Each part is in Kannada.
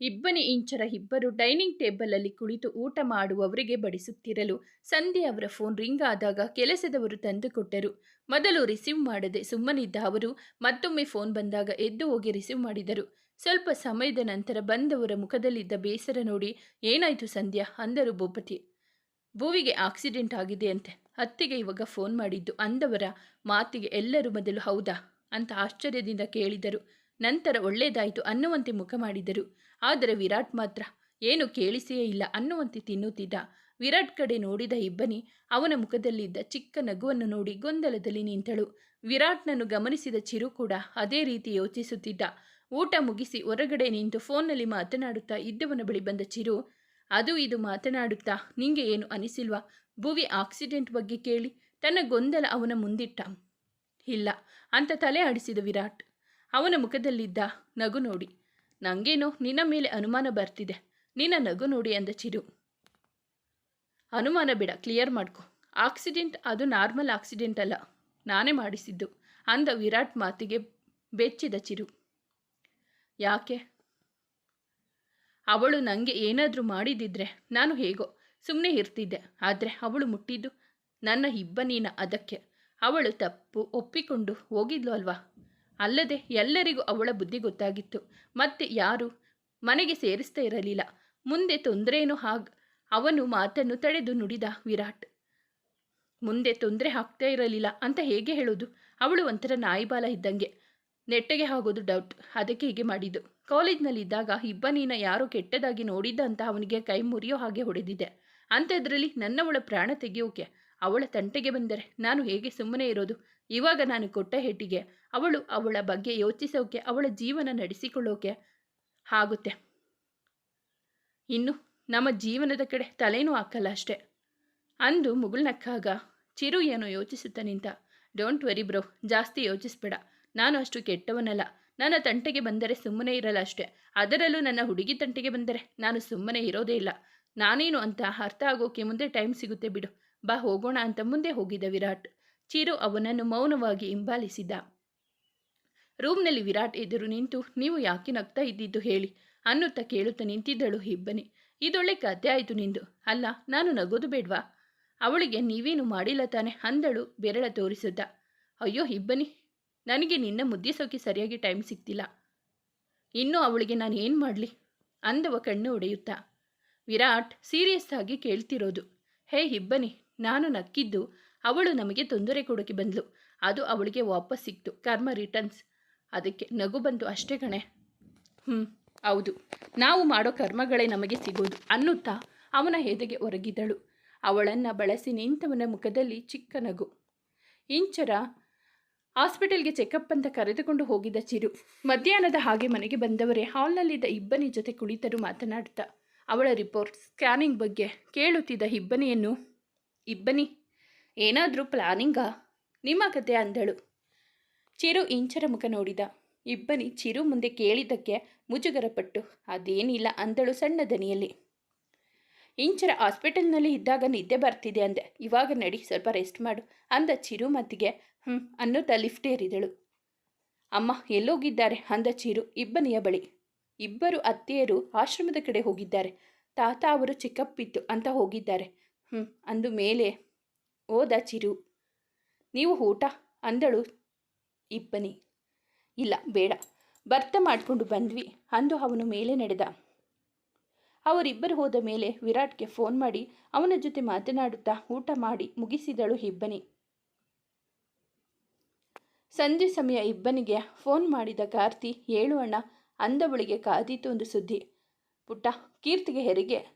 ಇಬ್ಬನಿ ಇಂಚರ ಇಬ್ಬರು ಡೈನಿಂಗ್ ಟೇಬಲಲ್ಲಿ ಕುಳಿತು ಊಟ ಮಾಡುವವರಿಗೆ ಬಡಿಸುತ್ತಿರಲು ಸಂಧ್ಯೆ ಅವರ ಫೋನ್ ರಿಂಗ್ ಆದಾಗ ಕೆಲಸದವರು ತಂದುಕೊಟ್ಟರು ಮೊದಲು ರಿಸೀವ್ ಮಾಡದೆ ಸುಮ್ಮನಿದ್ದ ಅವರು ಮತ್ತೊಮ್ಮೆ ಫೋನ್ ಬಂದಾಗ ಎದ್ದು ಹೋಗಿ ರಿಸೀವ್ ಮಾಡಿದರು. ಸ್ವಲ್ಪ ಸಮಯದ ನಂತರ ಬಂದವರ ಮುಖದಲ್ಲಿದ್ದ ಬೇಸರ ನೋಡಿ, ಏನಾಯಿತು ಸಂಧ್ಯಾ? ಅಂದರು ಭೂಪತಿ. ಭೂವಿಗೆ ಆಕ್ಸಿಡೆಂಟ್ ಆಗಿದೆ ಅಂತೆ. ಅತ್ತಿಗೆ ಇವಾಗ ಫೋನ್ ಮಾಡಿದ್ದು ಅಂದವರ ಮಾತಿಗೆ ಎಲ್ಲರೂ ಮೊದಲು ಹೌದಾ? ಅಂತ ಆಶ್ಚರ್ಯದಿಂದ ಕೇಳಿದರು. ನಂತರ ಒಳ್ಳೆಯದಾಯಿತು ಅನ್ನುವಂತೆ ಮುಖ ಮಾಡಿದರು. ಆದರೆ ವಿರಾಟ್ ಮಾತ್ರ ಏನು ಕೇಳಿಸಿಯೇ ಇಲ್ಲ ಅನ್ನುವಂತೆ ತಿನ್ನುತ್ತಿದ್ದ. ವಿರಾಟ್ ಕಡೆ ನೋಡಿದ ಇಬ್ಬನಿ ಅವನ ಮುಖದಲ್ಲಿದ್ದ ಚಿಕ್ಕ ನಗುವನ್ನು ನೋಡಿ ಗೊಂದಲದಲ್ಲಿ ನಿಂತಳು. ವಿರಾಟ್ನನ್ನು ಗಮನಿಸಿದ ಚಿರು ಕೂಡ ಅದೇ ರೀತಿ ಯೋಚಿಸುತ್ತಿದ್ದ. ಊಟ ಮುಗಿಸಿ ಹೊರಗಡೆ ನಿಂತು ಫೋನ್ನಲ್ಲಿ ಮಾತನಾಡುತ್ತಾ ಇದ್ದವನ ಬಳಿ ಬಂದ ಚಿರು, ಅದು ಇದು ಮಾತನಾಡುತ್ತಾ? ನಿಂಗೆ ಏನು ಅನಿಸಿಲ್ವಾ? ಭುವಿ ಆಕ್ಸಿಡೆಂಟ್ ಬಗ್ಗೆ ಕೇಳಿ. ತನ್ನ ಗೊಂದಲ ಅವನ ಮುಂದಿಟ್ಟ. ಇಲ್ಲ, ಅಂತ ತಲೆ ಆಡಿಸಿದ ವಿರಾಟ್. ಅವನ ಮುಖದಲ್ಲಿದ್ದ ನಗು ನೋಡಿ ನಂಗೇನೋ ನಿನ್ನ ಮೇಲೆ ಅನುಮಾನ ಬರ್ತಿದೆ. ನಿನ್ನ ನಗು ನೋಡಿ ಅಂದ ಚಿರು. ಅನುಮಾನ ಬೇಡ ಕ್ಲಿಯರ್ ಮಾಡ್ಕೊ. ಆಕ್ಸಿಡೆಂಟ್ ಅದು ನಾರ್ಮಲ್ ಆಕ್ಸಿಡೆಂಟ್ ಅಲ್ಲ. ನಾನೇ ಮಾಡಿಸಿದ್ದು. ಅಂದ ವಿರಾಟ್ ಮಾತಿಗೆ ಬೆಚ್ಚಿದ ಚಿರು. ಯಾಕೆ? ಅವಳು ನನಗೆ ಏನಾದರೂ ಮಾಡಿದಿದ್ರೆ ನಾನು ಹೇಗೋ ಸುಮ್ಮನೆ ಇರ್ತಿದ್ದೆ. ಆದರೆ ಅವಳು ಮುಟ್ಟಿದ್ದು ನನ್ನ ಇಬ್ಬನೀನ ಅದಕ್ಕೆ. ಅವಳು ತಪ್ಪು ಒಪ್ಪಿಕೊಂಡು ಹೋಗಿದ್ಲು ಅಲ್ವಾ? ಅಲ್ಲದೆ ಎಲ್ಲರಿಗೂ ಅವಳ ಬುದ್ಧಿ ಗೊತ್ತಾಗಿತ್ತು. ಮತ್ತೆ ಯಾರು? ಮನೆಗೆ ಸೇರಿಸ್ತಾ ಇರಲಿಲ್ಲ. ಮುಂದೆ ತೊಂದರೇನು ಹಾಗೆ ಅವನು ಮಾತನ್ನು ತಡೆದು ನುಡಿದ ವಿರಾಟ್. ಮುಂದೆ ತೊಂದರೆ ಆಗ್ತಾ ಇರಲಿಲ್ಲ ಅಂತ ಹೇಗೆ ಹೇಳೋದು? ಅವಳು ಒಂಥರ ನಾಯಿಬಾಲ ಇದ್ದಂಗೆ. ನೆಟ್ಟಗೆ ಆಗೋದು ಡೌಟ್ ಅದಕ್ಕೆ ಹೀಗೆ ಮಾಡಿದ್ದು. ಕಾಲೇಜ್ನಲ್ಲಿದ್ದಾಗ ಇಬ್ಬನೀನ ಯಾರೋ ಕೆಟ್ಟದಾಗಿ ನೋಡಿದ್ದ ಅಂತ ಅವನಿಗೆ ಕೈ ಮುರಿಯೋ ಹಾಗೆ ಹೊಡೆದಿದೆ. ಅಂಥದ್ರಲ್ಲಿ ನನ್ನವಳ ಪ್ರಾಣ ತೆಗೆಯೋಕೆ ಅವಳ ತಂಟೆಗೆ ಬಂದರೆ ನಾನು ಹೇಗೆ ಸುಮ್ಮನೆ ಇರೋದು? ಇವಾಗ ನಾನು ಕೊಟ್ಟ ಹೆಟ್ಟಿಗೆ ಅವಳು ಅವಳ ಬಗ್ಗೆ ಯೋಚಿಸೋಕೆ, ಅವಳ ಜೀವನ ನಡೆಸಿಕೊಳ್ಳೋಕೆ ಆಗುತ್ತೆ. ಇನ್ನು ನಮ್ಮ ಜೀವನದ ಕಡೆ ತಲೆನೂ ಹಾಕಲ್ಲ ಅಷ್ಟೆ. ಅಂದು ಮುಗುಳ್ನಕ್ಕಾಗ ಚಿರು ಏನೋ ಯೋಚಿಸುತ್ತಾ ನಿಂತ ಡೋಂಟ್ ವರಿ ಬ್ರೋ ಜಾಸ್ತಿ ಯೋಚಿಸ್ಬೇಡ. ನಾನು ಅಷ್ಟು ಕೆಟ್ಟವನಲ್ಲ. ನನ್ನ ತಂಟೆಗೆ ಬಂದರೆ ಸುಮ್ಮನೆ ಇರಲ್ಲ ಅಷ್ಟೇ. ಅದರಲ್ಲೂ ನನ್ನ ಹುಡುಗಿ ತಂಟೆಗೆ ಬಂದರೆ ನಾನು ಸುಮ್ಮನೆ ಇರೋದೇ ಇಲ್ಲ. ನಾನೇನು ಅಂತ ಅರ್ಥ ಆಗೋಕೆ ಮುಂದೆ ಟೈಮ್ ಸಿಗುತ್ತೆ ಬಿಡು. ಬಾ ಹೋಗೋಣ ಅಂತ ಮುಂದೆ ಹೋಗಿದ್ದ ವಿರಾಟ್. ಚಿರು ಅವನನ್ನು ಮೌನವಾಗಿ ಹಿಂಬಾಲಿಸಿದ. ರೂಮ್ನಲ್ಲಿ ವಿರಾಟ್ ಎದುರು ನಿಂತು, ನೀವು ಯಾಕೆ ನಗ್ತಾ ಇದ್ದಿದ್ದು ಹೇಳಿ ಅನ್ನುತ್ತಾ ಕೇಳುತ್ತಾ ನಿಂತಿದ್ದಳು ಇಬ್ಬನಿ. ಇದೊಳ್ಳೆ ಕತೆ ಆಯಿತು ನಿಂದು. ಅಲ್ಲ, ನಾನು ನಗೋದು ಬೇಡ್ವಾ? ಅವಳಿಗೆ ನೀವೇನು ಮಾಡಿಲ್ಲ ತಾನೆ ಅಂದಳು ಬೆರಳ ತೋರಿಸುತ್ತ. ಅಯ್ಯೋ ಇಬ್ಬನಿ, ನನಗೆ ನಿನ್ನ ಮುದ್ದಿಸೋಕೆ ಸರಿಯಾಗಿ ಟೈಮ್ ಸಿಗ್ತಿಲ್ಲ. ಇನ್ನೂ ಅವಳಿಗೆ ನಾನು ಏನು ಮಾಡಲಿ? ಅಂದವ ಕಣ್ಣು ಒಡೆಯುತ್ತಾ. ವಿರಾಟ್ ಸೀರಿಯಸ್ ಆಗಿ ಕೇಳ್ತಿರೋದು. ಹೇ ಇಬ್ಬನಿ, ನಾನು ನಕ್ಕಿದ್ದು ಅವಳು ನಮಗೆ ತೊಂದರೆ ಕೊಡೋಕೆ ಬಂದ್ಲು. ಅದು ಅವಳಿಗೆ ವಾಪಸ್ ಸಿಕ್ತು. ಕರ್ಮ ರಿಟರ್ನ್ಸ್ ಅದಕ್ಕೆ ನಗು ಬಂತು ಅಷ್ಟೇ ಕಣೆ. ಹ್ಞೂ ಹೌದು. ನಾವು ಮಾಡೋ ಕರ್ಮಗಳೇ ನಮಗೆ ಸಿಗೋದು ಅನ್ನುತ್ತಾ ಅವನ ಹೆದೆಗೆ ಒರಗಿದಳು. ಅವಳನ್ನು ಬಳಸಿ ನಿಂತವನ ಮುಖದಲ್ಲಿ ಚಿಕ್ಕ ನಗು. ಇಂಚರ, ಹಾಸ್ಪಿಟಲ್ಗೆ ಚೆಕಪ್ ಅಂತ ಕರೆದುಕೊಂಡು ಹೋಗಿದ್ದ ಚಿರು. ಮಧ್ಯಾಹ್ನದ ಹಾಗೆ ಮನೆಗೆ ಬಂದವರೇ ಹಾಲ್ನಲ್ಲಿದ್ದ ಇಬ್ಬನಿ ಜೊತೆ ಕುಳಿತರು ಮಾತನಾಡ್ತಾ ಅವಳ ರಿಪೋರ್ಟ್ ಸ್ಕ್ಯಾನಿಂಗ್ ಬಗ್ಗೆ ಕೇಳುತ್ತಿದ್ದ ಇಬ್ಬನಿಯನ್ನು, ಇಬ್ಬನಿ ಏನಾದರೂ ಪ್ಲಾನಿಂಗಾ? ನಿಮ್ಮ ಕತೆ ಅಂದಳು. ಚಿರು ಇಂಚರ ಮುಖ ನೋಡಿದ. ಇಬ್ಬನಿ ಚಿರು ಮುಂದೆ ಕೇಳಿದ್ದಕ್ಕೆ ಮುಜುಗರಪಟ್ಟು, ಅದೇನಿಲ್ಲ ಅಂದಳು ಸಣ್ಣ ದನಿಯಲ್ಲಿ. ಇಂಚರ ಹಾಸ್ಪಿಟಲ್ನಲ್ಲಿ ಇದ್ದಾಗ ನಿದ್ದೆ ಬರ್ತಿದೆ ಅಂದೆ. ಇವಾಗ ನಡಿ, ಸ್ವಲ್ಪ ರೆಸ್ಟ್ ಮಾಡು ಅಂದ ಚಿರು ಮತ್ತಿಗೆ ಹ್ಞೂ ಅನ್ನುತ್ತಾ ಲಿಫ್ಟ್ ಏರಿದಳು. ಅಮ್ಮ, ಎಲ್ಲೋಗಿದ್ದಾರೆ ಅಂದ ಚಿರು ಇಬ್ಬನಿಯ ಬಳಿ. ಇಬ್ಬರು ಅತ್ತೆಯರು ಆಶ್ರಮದ ಕಡೆ ಹೋಗಿದ್ದಾರೆ. ತಾತ ಅವರು ಚಿಕ್ಕಪ್ಪಿತ್ತು ಅಂತ ಹೋಗಿದ್ದಾರೆ. ಹ್ಞೂ ಅಂದು ಮೇಲೆ ಓದ ಚಿರು. ನೀವು ಊಟ, ಅಂದಳು ಇಬ್ಬನಿ. ಇಲ್ಲ, ಬೇಡ. ಭರ್ತ ಮಾಡಿಕೊಂಡು ಬಂದ್ವಿ. ಅಂದು ಅವನು ಮೇಲೆ ನಡೆದ. ಅವರಿಬ್ಬರು ಹೋದ ಮೇಲೆ ವಿರಾಟ್ಗೆ ಫೋನ್ ಮಾಡಿ ಅವನ ಜೊತೆ ಮಾತನಾಡುತ್ತಾ ಊಟ ಮಾಡಿ ಮುಗಿಸಿದಳು ಇಬ್ಬನಿ. ಸಂಜೆ ಸಮಯ ಇಬ್ಬನಿಗೆ ಫೋನ್ ಮಾಡಿದ ಕಾರ್ತಿ, ಏಳು ಅಣ್ಣ, ಅಂದವಳಿಗೆ ಕಾದೀತು ಒಂದು ಸುದ್ದಿ. ಪುಟ್ಟ, ಕೀರ್ತಿಗೆ ಹೆರಿಗೆ.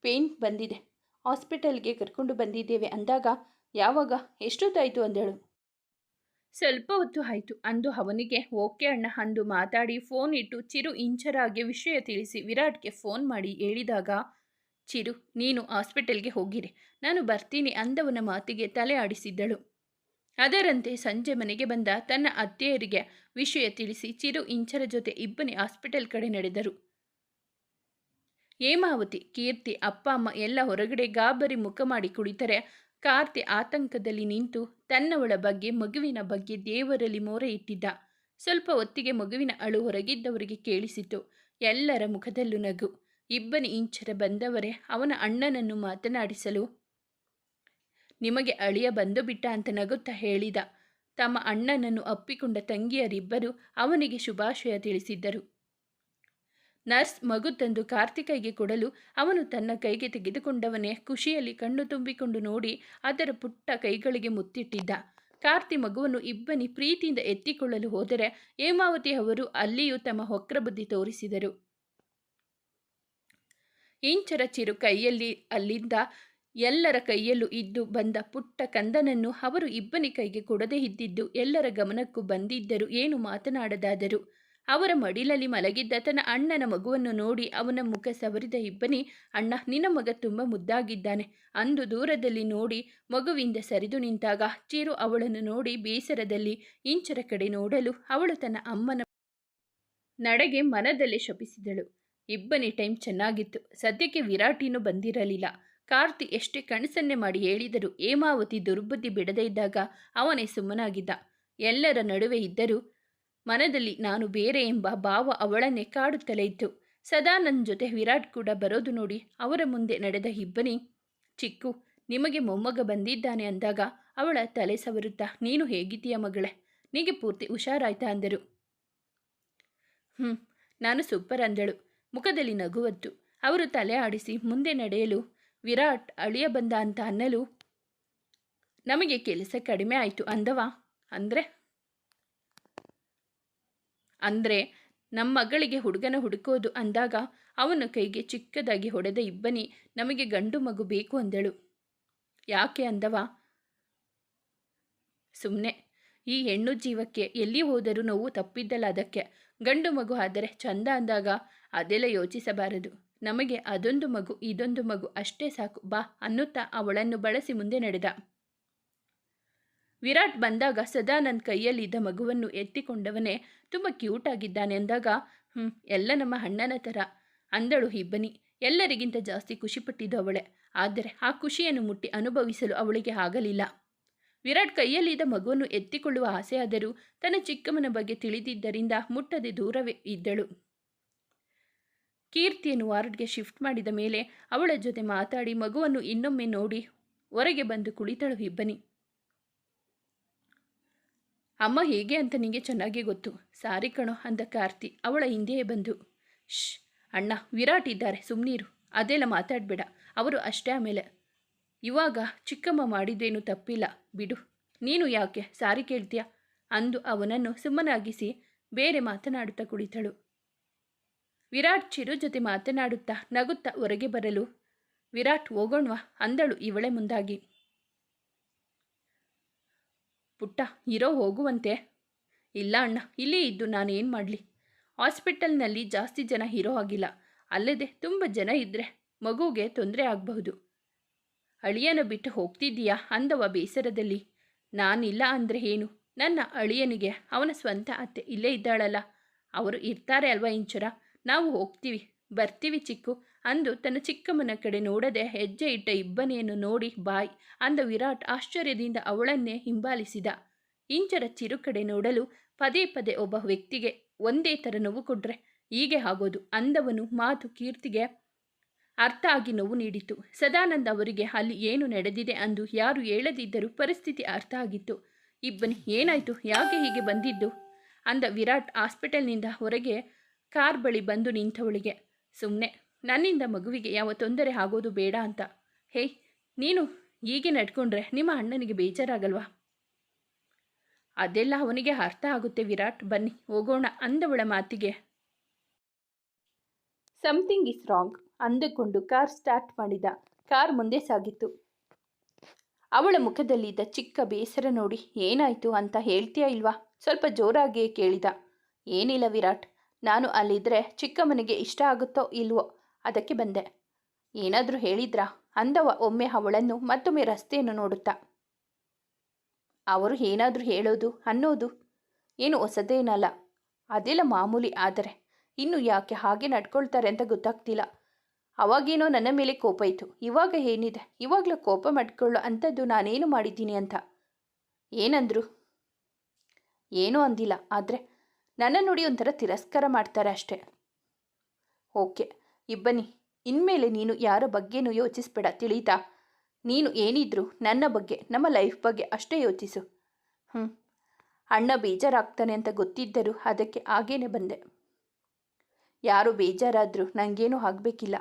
ಪೇಂಟ್ ಬಂದಿದೆ. ಹಾಸ್ಪಿಟಲ್ಗೆ ಕರ್ಕೊಂಡು ಬಂದಿದ್ದೇವೆ ಅಂದಾಗ ಯಾವಾಗ? ಎಷ್ಟೊತ್ತಾಯಿತು ಅಂದಳು. ಸ್ವಲ್ಪ ಹೊತ್ತು ಆಯಿತು. ಅಂದು ಅವನಿಗೆ, ಓಕೆ ಅಣ್ಣ ಅಂದು ಮಾತಾಡಿ ಫೋನ್ ಇಟ್ಟು ಚಿರು ಇಂಚರಾಗಿ ವಿಷಯ ತಿಳಿಸಿ ವಿರಾಟ್ಗೆ ಫೋನ್ ಮಾಡಿ ಹೇಳಿದಾಗ, ಚಿರು, ನೀನು ಹಾಸ್ಪಿಟಲ್ಗೆ ಹೋಗಿರಿ. ನಾನು ಬರ್ತೀನಿ ಅಂದವನ ಮಾತಿಗೆ ತಲೆ ಆಡಿಸಿದ್ದಳು. ಅದರಂತೆ ಸಂಜೆ ಮನೆಗೆ ಬಂದ ತನ್ನ ಅತ್ತೆಯರಿಗೆ ವಿಷಯ ತಿಳಿಸಿ ಚಿರು ಇಂಚರ ಜೊತೆ ಇಬ್ಬನೇ ಹಾಸ್ಪಿಟಲ್ ಕಡೆ ನಡೆದರು. ಹೇಮಾವತಿ, ಕೀರ್ತಿ, ಅಪ್ಪ, ಅಮ್ಮ ಎಲ್ಲ ಹೊರಗಡೆ ಗಾಬರಿ ಮುಖ ಮಾಡಿ ಕುಳಿತರೆ. ಕಾರ್ತಿ ಆತಂಕದಲ್ಲಿ ನಿಂತು ತನ್ನವಳ ಬಗ್ಗೆ, ಮಗುವಿನ ಬಗ್ಗೆ ದೇವರಲ್ಲಿ ಮೊರೆ ಇಟ್ಟಿದ್ದ. ಸ್ವಲ್ಪ ಹೊತ್ತಿಗೆ ಮಗುವಿನ ಅಳು ಹೊರಗಿದ್ದವರಿಗೆ ಕೇಳಿಸಿತು. ಎಲ್ಲರ ಮುಖದಲ್ಲೂ ನಗು. ಇಬ್ಬನಿ ಇಂಚರ ಬಂದವರೇ, ಅವನ ಅಣ್ಣನನ್ನು ಮಾತನಾಡಿಸಲು ನಿಮಗೆ ಅಳಿಯ ಬಂದು ಬಿಟ್ಟ ಅಂತ ನಗುತ್ತಾ ಹೇಳಿದ. ತಮ್ಮ ಅಣ್ಣನನ್ನು ಅಪ್ಪಿಕೊಂಡ ತಂಗಿಯರಿಬ್ಬರು ಅವನಿಗೆ ಶುಭಾಶಯ ತಿಳಿಸಿದ್ದರು. ನರ್ಸ್ ಮಗು ತಂದು ಕಾರ್ತಿಕೈಗೆ ಕೊಡಲು ಅವನು ತನ್ನ ಕೈಗೆ ತೆಗೆದುಕೊಂಡವನೇ ಖುಷಿಯಲ್ಲಿ ಕಣ್ಣು ತುಂಬಿಕೊಂಡು ನೋಡಿ ಅದರ ಪುಟ್ಟ ಕೈಗಳಿಗೆ ಮುತ್ತಿಟ್ಟಿದ್ದ. ಕಾರ್ತಿ ಮಗುವನ್ನು ಇಬ್ಬನಿ ಪ್ರೀತಿಯಿಂದ ಎತ್ತಿಕೊಳ್ಳಲು ಹೋದರೆ ಹೇಮಾವತಿ ಅವರು ಅಲ್ಲಿಯೂ ತಮ್ಮ ಹೊಕ್ರ ಬುದ್ಧಿ ತೋರಿಸಿದರು. ಇಂಚರ ಚಿರು ಕೈಯಲ್ಲಿ ಅಲ್ಲಿಂದ ಎಲ್ಲರ ಕೈಯಲ್ಲೂ ಇದ್ದು ಬಂದ ಪುಟ್ಟ ಕಂದನನ್ನು ಅವರು ಇಬ್ಬನಿ ಕೈಗೆ ಕೊಡದೇ ಇದ್ದಿದ್ದು ಎಲ್ಲರ ಗಮನಕ್ಕೂ ಬಂದಿದ್ದರು ಏನು ಮಾತನಾಡದಾದರು. ಅವರ ಮಡಿಲಲ್ಲಿ ಮಲಗಿದ್ದ ತನ್ನ ಅಣ್ಣನ ಮಗುವನ್ನು ನೋಡಿ ಅವನ ಮುಖ ಸವರಿದ ಇಬ್ಬನಿ, ಅಣ್ಣ, ನಿನ್ನ ಮಗ ತುಂಬ ಮುದ್ದಾಗಿದ್ದಾನೆ. ಅಂದು ದೂರದಲ್ಲಿ ನೋಡಿ ಮಗುವಿಂದ ಸರಿದು ನಿಂತಾಗ ಚಿರು ಅವಳನ್ನು ನೋಡಿ ಬೇಸರದಲ್ಲಿ ಇಂಚರ ಕಡೆ ನೋಡಲು ಅವಳು ತನ್ನ ಅಮ್ಮನ ನಡೆಗೆ ಮನದಲ್ಲಿ ಶಪಿಸಿದಳು. ಇಬ್ಬನಿ ಟೈಮ್ ಚೆನ್ನಾಗಿತ್ತು. ಸದ್ಯಕ್ಕೆ ವಿರಾಟಿನೂ ಬಂದಿರಲಿಲ್ಲ. ಕಾರ್ತಿ ಎಷ್ಟೇ ಕಣಸನ್ನೆ ಮಾಡಿ ಹೇಳಿದರೂ ಹೇಮಾವತಿ ದುರ್ಬುದ್ಧಿ ಬಿಡದೇ ಇದ್ದಾಗ ಅವನೇ ಸುಮ್ಮನಾಗಿದ್ದ. ಎಲ್ಲರ ನಡುವೆ ಇದ್ದರೂ ಮನದಲ್ಲಿ ನಾನು ಬೇರೆ ಎಂಬ ಭಾವ ಅವಳನ್ನೇ ಕಾಡುತ್ತಲೇ ಇತ್ತು. ಸದಾ ನನ್ನ ಜೊತೆ ವಿರಾಟ್ ಕೂಡ ಬರೋದು ನೋಡಿ ಅವರ ಮುಂದೆ ನಡೆದ ಇಬ್ಬನಿ ಚಿಕ್ಕು, ನಿಮಗೆ ಮೊಮ್ಮಗ ಬಂದಿದ್ದಾನೆ ಅಂದಾಗ ಅವಳ ತಲೆ ಸವರುತ್ತಾ, ನೀನು ಹೇಗಿದ್ದೀಯ ಮಗಳೇ? ನಿಗೆ ಪೂರ್ತಿ ಹುಷಾರಾಯ್ತಾ? ಅಂದರು. ಹ್ಞೂ ನಾನು ಸೂಪರ್, ಅಂದಳು. ಮುಖದಲ್ಲಿ ನಗುವತ್ತು ಅವರು ತಲೆ ಆಡಿಸಿ ಮುಂದೆ ನಡೆಯಲು, ವಿರಾಟ್, ಅಳಿಯ ಬಂದ ಅಂತ ಅನ್ನಲು, ನಮಗೆ ಕೆಲಸ ಕಡಿಮೆ ಆಯಿತು ಅಂದವ? ಅಂದರೆ ಅಂದರೆ ನಮ್ಮ ಮಗಳಿಗೆ ಹುಡುಗನ ಹುಡುಕೋದು ಅಂದಾಗ ಅವನ ಕೈಗೆ ಚಿಕ್ಕದಾಗಿ ಹೊಡೆದ ಇಬ್ಬನಿ ನಮಗೆ ಗಂಡು ಮಗು ಬೇಕು ಅಂದಳು. ಯಾಕೆ ಅಂದವ? ಸುಮ್ಮನೆ ಈ ಹೆಣ್ಣು ಜೀವಕ್ಕೆ ಎಲ್ಲಿ ಹೋದರೂ ನೋವು ತಪ್ಪಿದ್ದಲ್ಲ ಅದಕ್ಕೆ ಗಂಡು ಮಗು ಆದರೆ ಚಂದ ಅಂದಾಗ ಅದೆಲ್ಲ ಯೋಚಿಸಬಾರದು. ನಮಗೆ ಅದೊಂದು ಮಗು, ಇದೊಂದು ಮಗು, ಅಷ್ಟೇ ಸಾಕು, ಬಾ ಅನ್ನುತ್ತಾ ಅವಳನ್ನು ಬಳಸಿ ಮುಂದೆ ನಡೆದ. ವಿರಾಟ್ ಬಂದಾಗ ಸದಾ ನನ್ನ ಕೈಯಲ್ಲಿದ್ದ ಮಗುವನ್ನು ಎತ್ತಿಕೊಂಡವನೇ ತುಂಬ ಕ್ಯೂಟ್ ಆಗಿದ್ದಾನೆ ಅಂದಾಗ ಹ್ಞೂ ಎಲ್ಲ ನಮ್ಮ ಅಣ್ಣನ ಥರ ಅಂದಳು ಇಬ್ಬನಿ. ಎಲ್ಲರಿಗಿಂತ ಜಾಸ್ತಿ ಖುಷಿಪಟ್ಟಿದ್ದು ಅವಳೆ. ಆದರೆ ಆ ಖುಷಿಯನ್ನು ಮುಟ್ಟಿ ಅನುಭವಿಸಲು ಅವಳಿಗೆ ಆಗಲಿಲ್ಲ. ವಿರಾಟ್ ಕೈಯಲ್ಲಿದ್ದ ಮಗುವನ್ನು ಎತ್ತಿಕೊಳ್ಳುವ ಆಸೆಯಾದರೂ ತನ್ನ ಚಿಕ್ಕಮ್ಮನ ಬಗ್ಗೆ ತಿಳಿದಿದ್ದರಿಂದ ಮುಟ್ಟದೆ ದೂರವೇ ಇದ್ದಳು. ಕೀರ್ತಿಯನ್ನು ವಾರ್ಡ್ಗೆ ಶಿಫ್ಟ್ ಮಾಡಿದ ಮೇಲೆ ಅವಳ ಜೊತೆ ಮಾತಾಡಿ ಮಗುವನ್ನು ಇನ್ನೊಮ್ಮೆ ನೋಡಿ ಹೊರಗೆ ಬಂದು ಕುಳಿತಳು ಇಬ್ಬನಿ. ಅಮ್ಮ ಹೇಗೆ ಅಂತ ನಿಮಗೆ ಚೆನ್ನಾಗಿ ಗೊತ್ತು. ಸಾರಿ ಕಣೋ, ಅಂದ ಕಾರ್ತಿ. ಅವಳ ಹಿಂದೆಯೇ ಬಂದು ಶ್ ಅಣ್ಣ, ವಿರಾಟ್ ಇದ್ದಾರೆ, ಸುಮ್ನೀರು. ಅದೆಲ್ಲ ಮಾತಾಡಬೇಡ. ಅವರು ಅಷ್ಟೇ ಆಮೇಲೆ, ಇವಾಗ ಚಿಕ್ಕಮ್ಮ ಮಾಡಿದ್ದೇನು ತಪ್ಪಿಲ್ಲ. ಬಿಡು. ನೀನು ಯಾಕೆ? ಸಾರಿ ಕೇಳ್ತೀಯ? ಅಂದು ಅವನನ್ನು ಸುಮ್ಮನಾಗಿಸಿ ಬೇರೆ ಮಾತನಾಡುತ್ತಾ ಕುಳಿತಳು. ವಿರಾಟ್ ಚಿರು ಜೊತೆ ಮಾತನಾಡುತ್ತಾ ನಗುತ್ತಾ ಹೊರಗೆ ಬರಲು, ವಿರಾಟ್, ಹೋಗೋಣ್ವಾ? ಅಂದಳು ಇವಳೆ ಮುಂದಾಗಿ. ಪುಟ್ಟ, ಇರೋ ಹೋಗುವಂತೆ. ಇಲ್ಲ ಅಣ್ಣ, ಇಲ್ಲೇ ಇದ್ದು ನಾನೇನು ಮಾಡಲಿ? ಹಾಸ್ಪಿಟಲ್ನಲ್ಲಿ ಜಾಸ್ತಿ ಜನ ಇರೋ ಆಗಿಲ್ಲ ಅಲ್ಲದೆ ತುಂಬ ಜನ ಇದ್ದರೆ ಮಗುಗೆ ತೊಂದರೆ ಆಗಬಹುದು. ಅಳಿಯನ ಬಿಟ್ಟು ಹೋಗ್ತಿದ್ದೀಯಾ ಅಂದವ ಬೇಸರದಲ್ಲಿ. ನಾನಿಲ್ಲ ಅಂದರೆ ಏನು? ನನ್ನ ಅಳಿಯನಿಗೆ ಅವನ ಸ್ವಂತ ಅತ್ತೆ ಇಲ್ಲೇ ಇದ್ದಾಳಲ್ಲ. ಅವರು ಇರ್ತಾರೆ ಅಲ್ವಾ ಇಂಚರ? ನಾವು ಹೋಗ್ತೀವಿ. ಬರ್ತೀವಿ ಚಿಕ್ಕು. ಅಂದು ತನ್ನ ಚಿಕ್ಕಮ್ಮನ ಕಡೆ ನೋಡದೆ ಹೆಜ್ಜೆ ಇಟ್ಟ ಇಬ್ಬನಿಯನ್ನು ನೋಡಿ ಬಾಯ್ ಅಂದ ವಿರಾಟ್ ಆಶ್ಚರ್ಯದಿಂದ ಅವಳನ್ನೇ ಹಿಂಬಾಲಿಸಿದ. ಇಂಚರ ಚಿರುಕಡೆ ನೋಡಲು ಪದೇ ಪದೇ ಒಬ್ಬ ವ್ಯಕ್ತಿಗೆ ಒಂದೇ ಥರ ನೋವು ಕೊಟ್ರೆ ಹೀಗೆ ಆಗೋದು ಅಂದವನು ಮಾತು ಕೀರ್ತಿಗೆ ಅರ್ಥ ಆಗಿ ನೋವು ನೀಡಿತು. ಸದಾನಂದ ಅವರಿಗೆ ಅಲ್ಲಿ ಏನು ನಡೆದಿದೆ ಅಂದು ಯಾರು ಹೇಳದಿದ್ದರೂ ಪರಿಸ್ಥಿತಿ ಅರ್ಥ ಆಗಿತ್ತು. ಇಬ್ಬನಿ, ಏನಾಯಿತು? ಯಾಕೆ ಹೀಗೆ ಬಂದಿದ್ದು? ಅಂದ ವಿರಾಟ್ ಹಾಸ್ಪಿಟಲ್ನಿಂದ ಹೊರಗೆ ಕಾರ್ ಬಳಿ ಬಂದು ನಿಂತವಳಿಗೆ ಸುಮ್ಮನೆ ನನ್ನಿಂದ ಮಗುವಿಗೆ ಯಾವ ತೊಂದರೆ ಆಗೋದು ಬೇಡ ಅಂತ. ಹೇಯ್ ನೀನು ಹೀಗೆ ನಡ್ಕೊಂಡ್ರೆ ನಿಮ್ಮ ಅಣ್ಣನಿಗೆ ಬೇಜಾರಾಗಲ್ವಾ? ಅದೆಲ್ಲ ಅವನಿಗೆ ಅರ್ಥ ಆಗುತ್ತೆ ವಿರಾಟ್. ಬನ್ನಿ, ಹೋಗೋಣ ಅಂದವಳ ಮಾತಿಗೆ. ಸಮಥಿಂಗ್ ಇಸ್ ರಾಂಗ್ ಅಂದುಕೊಂಡು ಕಾರ್ ಸ್ಟಾರ್ಟ್ ಮಾಡಿದ. ಕಾರ್ ಮುಂದೆ ಸಾಗಿತ್ತು ಅವಳ ಮುಖದಲ್ಲಿದ್ದ ಚಿಕ್ಕ ಬೇಸರ ನೋಡಿ, ಏನಾಯಿತು ಅಂತ ಹೇಳ್ತೀಯಾ ಇಲ್ವಾ? ಸ್ವಲ್ಪ ಜೋರಾಗಿಯೇ ಕೇಳಿದ. ಏನಿಲ್ಲ ವಿರಾಟ್, ನಾನು ಅಲ್ಲಿದ್ದರೆ ಮನೆಗೆ ಇಷ್ಟ ಆಗುತ್ತೋ ಇಲ್ವೋ? ಅದಕ್ಕೆ ಬಂದೆ. ಏನಾದರೂ ಹೇಳಿದ್ರಾ? ಅಂದವ ಒಮ್ಮೆ ಅವಳನ್ನು ಮತ್ತೊಮ್ಮೆ ರಸ್ತೆಯನ್ನು ನೋಡುತ್ತಾ. ಅವರು ಏನಾದರೂ ಹೇಳೋದು, ಅನ್ನೋದು ಏನು ಹೊಸದೇನಲ್ಲ. ಅದೆಲ್ಲ ಮಾಮೂಲಿ ಆದರೆ. ಇನ್ನು ಯಾಕೆ ಹಾಗೆ ನಡ್ಕೊಳ್ತಾರೆ ಅಂತ ಗೊತ್ತಾಗ್ತಿಲ್ಲ. ಅವಾಗೇನೋ ನನ್ನ ಮೇಲೆ ಕೋಪ ಇತ್ತು ಇವಾಗ ಏನಿದೆ? ಇವಾಗಲೂ ಕೋಪ ಮಾಡ್ಕೊಳ್ಳೋ ಅಂಥದ್ದು ನಾನೇನು ಮಾಡಿದ್ದೀನಿ ಅಂತ. ಏನಂದ್ರು? ಏನೂ ಅಂದಿಲ್ಲ. ಆದರೆ ನನ್ನ ನೋಡಿ ಒಂಥರ ತಿರಸ್ಕಾರ ಮಾಡ್ತಾರೆ ಅಷ್ಟೆ. ಓಕೆ. ಇಬ್ಬನಿ ಇನ್ಮೇಲೆ ನೀನು ಯಾರ ಬಗ್ಗೆನೂ ಯೋಚಿಸ್ಬೇಡ ತಿಳಿತಾ. ನೀನು ಏನಿದ್ರು ನನ್ನ ಬಗ್ಗೆ, ನಮ್ಮ ಲೈಫ್ ಬಗ್ಗೆ ಅಷ್ಟೇ ಯೋಚಿಸು. ಹ್ಞೂ ಅಣ್ಣ ಬೇಜಾರಾಗ್ತಾನೆ ಅಂತ ಗೊತ್ತಿದ್ದರೂ ಅದಕ್ಕೆ ಹಾಗೇನೆ ಬಂದೆ. ಯಾರು ಬೇಜಾರಾದರೂ ನನಗೇನೂ ಆಗಬೇಕಿಲ್ಲ.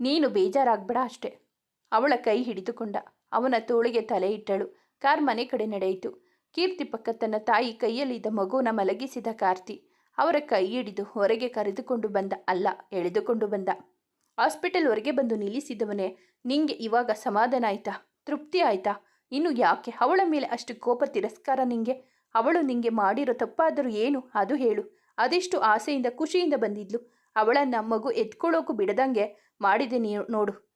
ನೀನು ಬೇಜಾರಾಗಬೇಡ ಅಷ್ಟೇ. ಅವಳ ಕೈ ಹಿಡಿದುಕೊಂಡ, ಅವನ ತೋಳಿಗೆ ತಲೆ ಇಟ್ಟಳು. ಕಾರ್ ಮನೆ ಕಡೆ ನಡೆಯಿತು. ಕೀರ್ತಿ ಪಕ್ಕ ತನ್ನ ತಾಯಿ ಕೈಯಲ್ಲಿದ್ದ ಮಗುನ ಮಲಗಿಸಿದ ಕಾರ್ತಿ. ಅವರ ಕೈ ಹಿಡಿದು ಹೊರಗೆ ಕರೆದುಕೊಂಡು ಬಂದ ಅಲ್ಲ, ಎಳೆದುಕೊಂಡು ಬಂದ. ಹಾಸ್ಪಿಟಲ್ ಹೊರಗೆ ಬಂದು ನಿಲ್ಲಿಸಿದವನೇ, ನಿಂಗೆ ಇವಾಗ ಸಮಾಧಾನ ಆಯ್ತಾ? ತೃಪ್ತಿ ಆಯ್ತಾ? ಇನ್ನು ಯಾಕೆ? ಅವಳ ಮೇಲೆ ಅಷ್ಟು ಕೋಪ ತಿರಸ್ಕಾರ ನಿಂಗೆ? ಅವಳು ನಿಂಗೆ ಮಾಡಿರೋ ತಪ್ಪಾದರೂ ಏನು? ಅದು ಹೇಳು. ಅದೆಷ್ಟು ಆಸೆಯಿಂದ, ಖುಷಿಯಿಂದ ಬಂದಿದ್ಲು? ಅವಳ ಮಗು ಎತ್ಕೊಳ್ಳೋಕು ಬಿಡದಂಗೆ ಮಾಡಿದೆ ನೀನು ನೋಡು.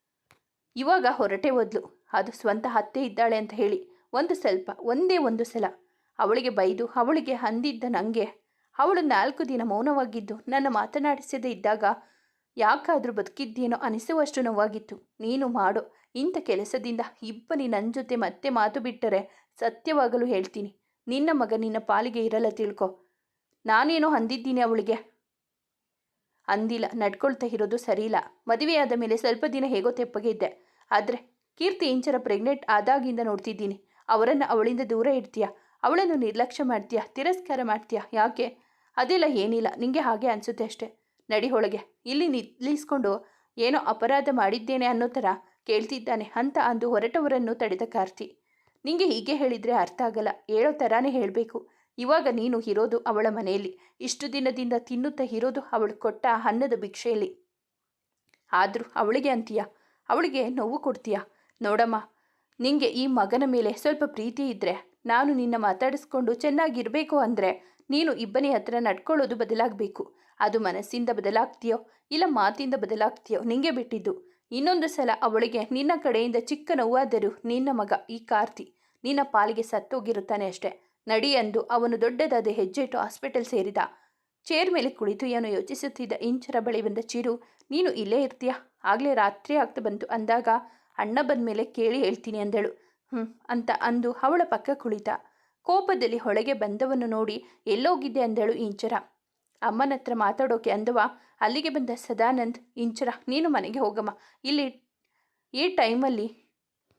ಇವಾಗ ಹೊರಟೆ ಹೋದ್ಲು. ಅದು ಸ್ವಂತ ಹತ್ತೆ ಇದ್ದಾಳೆ ಅಂತ ಹೇಳಿ. ಒಂದು ಸ್ವಲ್ಪ, ಒಂದೇ ಒಂದು ಸಲ. ಅವಳಿಗೆ ಬೈದು, ಅವಳಿಗೆ ಅಂದಿದ್ದ ನನಗೆ ಅವಳು ನಾಲ್ಕು ದಿನ ಮೌನವಾಗಿದ್ದು ನನ್ನ ಮಾತನಾಡಿಸದೇ ಇದ್ದಾಗ, ಯಾಕಾದರೂ ಬದುಕಿದ್ದೇನೋ ಅನಿಸುವಷ್ಟು ನೋವಾಗಿತ್ತು. ನೀನು ಮಾಡು. ಇಂಥ ಕೆಲಸದಿಂದ ಇಬ್ಬನಿ ನನ್ನ ಜೊತೆ ಮತ್ತೆ ಮಾತು ಬಿಟ್ಟರೆ ಸತ್ಯವಾಗಲು ಹೇಳ್ತೀನಿ. ನಿನ್ನ ಮಗ ನಿನ್ನ ಪಾಲಿಗೆ ಇರಲ್ಲ ತಿಳ್ಕೊ. ನಾನೇನೋ ಅಂದಿದ್ದೀನಿ ಅವಳಿಗೆ. ಅಂದಿಲ್ಲ. ನಡ್ಕೊಳ್ತಾ ಇರೋದು ಸರಿಯಿಲ್ಲ. ಮದುವೆಯಾದ ಮೇಲೆ ಸ್ವಲ್ಪ ದಿನ ಹೇಗೋ ತೆಪ್ಪಗೆ ಇದ್ದೆ. ಆದರೆ ಕೀರ್ತಿ ಇಂಚರ ಪ್ರೆಗ್ನೆಂಟ್ ಆದಾಗಿಂದ ನೋಡ್ತಿದ್ದೀನಿ. ಅವರನ್ನು ಅವಳಿಂದ ದೂರ ಇಡ್ತೀಯಾ? ಅವಳನ್ನು ನಿರ್ಲಕ್ಷ್ಯ ಮಾಡ್ತೀಯಾ? ತಿರಸ್ಕಾರ ಮಾಡ್ತೀಯಾ? ಯಾಕೆ? ಅದೆಲ್ಲ, ಏನಿಲ್ಲ. ನಿಮಗೆ ಹಾಗೆ ಅನಿಸುತ್ತೆ ಅಷ್ಟೇ. ನಡಿ ಒಳಗೆ ಇಲ್ಲಿ ನಿಲ್ಲಿಸ್ಕೊಂಡು ಏನೋ ಅಪರಾಧ ಮಾಡಿದ್ದೇನೆ ಅನ್ನೋ ಥರ ಕೇಳ್ತಿದ್ದಾನೆ ಅಂತ ಅಂದು ಹೊರಟವರನ್ನು ತಡೆದ ಕಾರ್ತಿ. ನಿಂಗೆ ಹೀಗೆ ಹೇಳಿದರೆ ಅರ್ಥ ಆಗಲ್ಲ. ಹೇಳೋ ಥರನೇ ಹೇಳಬೇಕು. ಇವಾಗ ನೀನು ಇರೋದು ಅವಳ ಮನೆಯಲ್ಲಿ. ಇಷ್ಟು ದಿನದಿಂದ ತಿನ್ನುತ್ತಾ ಇರೋದು ಅವಳು ಕೊಟ್ಟ ಅನ್ನದ ಭಿಕ್ಷೆಯಲ್ಲಿ. ಆದರೂ ಅವಳಿಗೆ ಅಂತೀಯ? ಅವಳಿಗೆ ನೋವು ಕೊಡ್ತೀಯ? ನೋಡಮ್ಮ, ನಿಂಗೆ ಈ ಮಗನ ಮೇಲೆ ಸ್ವಲ್ಪ ಪ್ರೀತಿ ಇದ್ದರೆ ನಾನು ನಿನ್ನ ಮಾತಾಡಿಸ್ಕೊಂಡು ಚೆನ್ನಾಗಿರಬೇಕು ಅಂದರೆ ನೀನು ಇಬ್ಬನಿ ಹತ್ರ ನಡ್ಕೊಳ್ಳೋದು ಬದಲಾಗಬೇಕು. ಅದು ಮನಸ್ಸಿಂದ ಬದಲಾಗ್ತೀಯೋ ಇಲ್ಲ ಮಾತಿಂದ ಬದಲಾಗ್ತೀಯೋ ನಿಂಗೆ ಬಿಟ್ಟಿದ್ದು. ಇನ್ನೊಂದು ಸಲ ಅವಳಿಗೆ ನಿನ್ನ ಕಡೆಯಿಂದ ಚಿಕ್ಕ ನೋವಾದರೂ ನಿನ್ನ ಮಗ ಈ ಕಾರ್ತಿ ನಿನ್ನ ಪಾಲಿಗೆ ಸತ್ತೋಗಿರುತ್ತಾನೆ ಅಷ್ಟೆ. ನಡಿ ಅಂದು ಅವನು ದೊಡ್ಡದಾದ ಹೆಜ್ಜೆಟ್ಟು ಹಾಸ್ಪಿಟಲ್ ಸೇರಿದ. ಚೇರ್ ಮೇಲೆ ಕುಳಿತು ಏನೋ ಯೋಚಿಸುತ್ತಿದ್ದ ಇಂಚರ ಬಳಿ ಬಂದ ಚಿರು, ನೀನು ಇಲ್ಲೇ ಇರ್ತೀಯ? ಆಗಲೇ ರಾತ್ರಿ ಆಗ್ತಾ ಬಂತು ಅಂದಾಗ ಅಣ್ಣ ಬಂದ ಮೇಲೆ ಕೇಳಿ ಹೇಳ್ತೀನಿ ಅಂದಳು. ಹ್ಞೂ ಅಂತ ಅಂದು ಅವಳ ಪಕ್ಕ ಕುಳಿತ. ಕೋಪದಲ್ಲಿ ಹೊಳಗೆ ಬಂದವನ್ನು ನೋಡಿ ಎಲ್ಲೋಗಿದ್ದೆ ಅಂದಳು ಇಂಚರ. ಅಮ್ಮನ ಹತ್ರ ಮಾತಾಡೋಕೆ ಅಂದವ, ಅಲ್ಲಿಗೆ ಬಂದ ಸದಾನಂದ್, ಇಂಚರ, ನೀನು ಮನೆಗೆ ಹೋಗಮ್ಮ. ಇಲ್ಲಿ ಈ ಟೈಮಲ್ಲಿ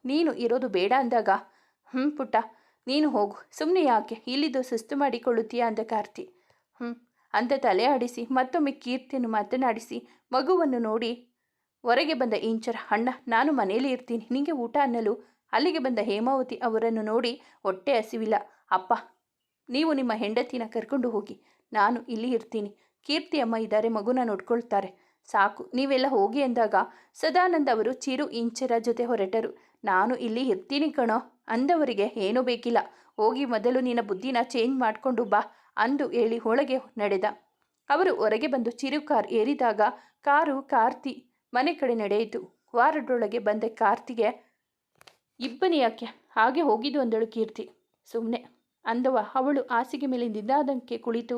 ನೀನು ಇರೋದು ಬೇಡ ಅಂದಾಗ ಹ್ಞೂ ಪುಟ್ಟ, ನೀನು ಹೋಗು. ಸುಮ್ಮನೆ ಯಾಕೆ? ಇಲ್ಲಿದ್ದು ಸುಸ್ತು ಮಾಡಿಕೊಳ್ಳುತ್ತೀಯ ಅಂದ ಕಾರ್ತಿ. ಹ್ಞೂ ಅಂತ ತಲೆ ಆಡಿಸಿ ಮತ್ತೊಮ್ಮೆ ಕೀರ್ತಿಯನ್ನು ಮಾತನಾಡಿಸಿ ಮಗುವನ್ನು ನೋಡಿ, ಹೊರಗೆ ಬಂದ ಇಂಚರ, ಅಣ್ಣ, ನಾನು ಮನೆಯಲ್ಲಿ ಇರ್ತೀನಿ ನಿನಗೆ ಊಟ ಅನ್ನಲು. ಅಲ್ಲಿಗೆ ಬಂದ ಹೇಮಾವತಿ ಅವರನ್ನು ನೋಡಿ ಹೊಟ್ಟೆ ಹಸಿವಿಲ್ಲ. ಅಪ್ಪ, ನೀವು ನಿಮ್ಮ ಹೆಂಡತಿನ ಕರ್ಕೊಂಡು ಹೋಗಿ. ನಾನು ಇಲ್ಲಿ ಇರ್ತೀನಿ. ಕೀರ್ತಿ ಅಮ್ಮ ಇದ್ದಾರೆ, ಮಗುನ ನೋಡ್ಕೊಳ್ತಾರೆ. ಸಾಕು, ನೀವೆಲ್ಲ ಹೋಗಿ ಅಂದಾಗ ಸದಾನಂದ ಅವರು ಚಿರು ಇಂಚರ ಜೊತೆ ಹೊರಟರು. ನಾನು ಇಲ್ಲಿ ಇರ್ತೀನಿ ಕಣೋ, ಅಂದವರಿಗೆ ಏನೂ ಬೇಕಿಲ್ಲ. ಹೋಗಿ ಮೊದಲು ನಿನ್ನ ಬುದ್ಧಿನ ಚೇಂಜ್ ಮಾಡಿಕೊಂಡು ಬಾ ಅಂದು ಹೇಳಿ ಒಳಗೆ ನಡೆದ. ಅವರು ಹೊರಗೆ ಬಂದು ಚಿರು ಕಾರ್ ಏರಿದಾಗ ಕಾರು ಕಾರ್ತಿ ಮನೆ ಕಡೆ ನಡೆಯಿತು. ವಾರದೊಳಗೆ ಬಂದ ಕಾರ್ತಿಗೆ, ಇಬ್ಬನಿ ಯಾಕೆ? ಹಾಗೆ ಹೋಗಿದ್ದು ಅಂದಳು ಕೀರ್ತಿ. ಸುಮ್ಮನೆ ಅಂದವ. ಅವಳು ಹಾಸಿಗೆ ಮೇಲೆ ನಿಂದಾದಂಕೆ ಕುಳಿತು,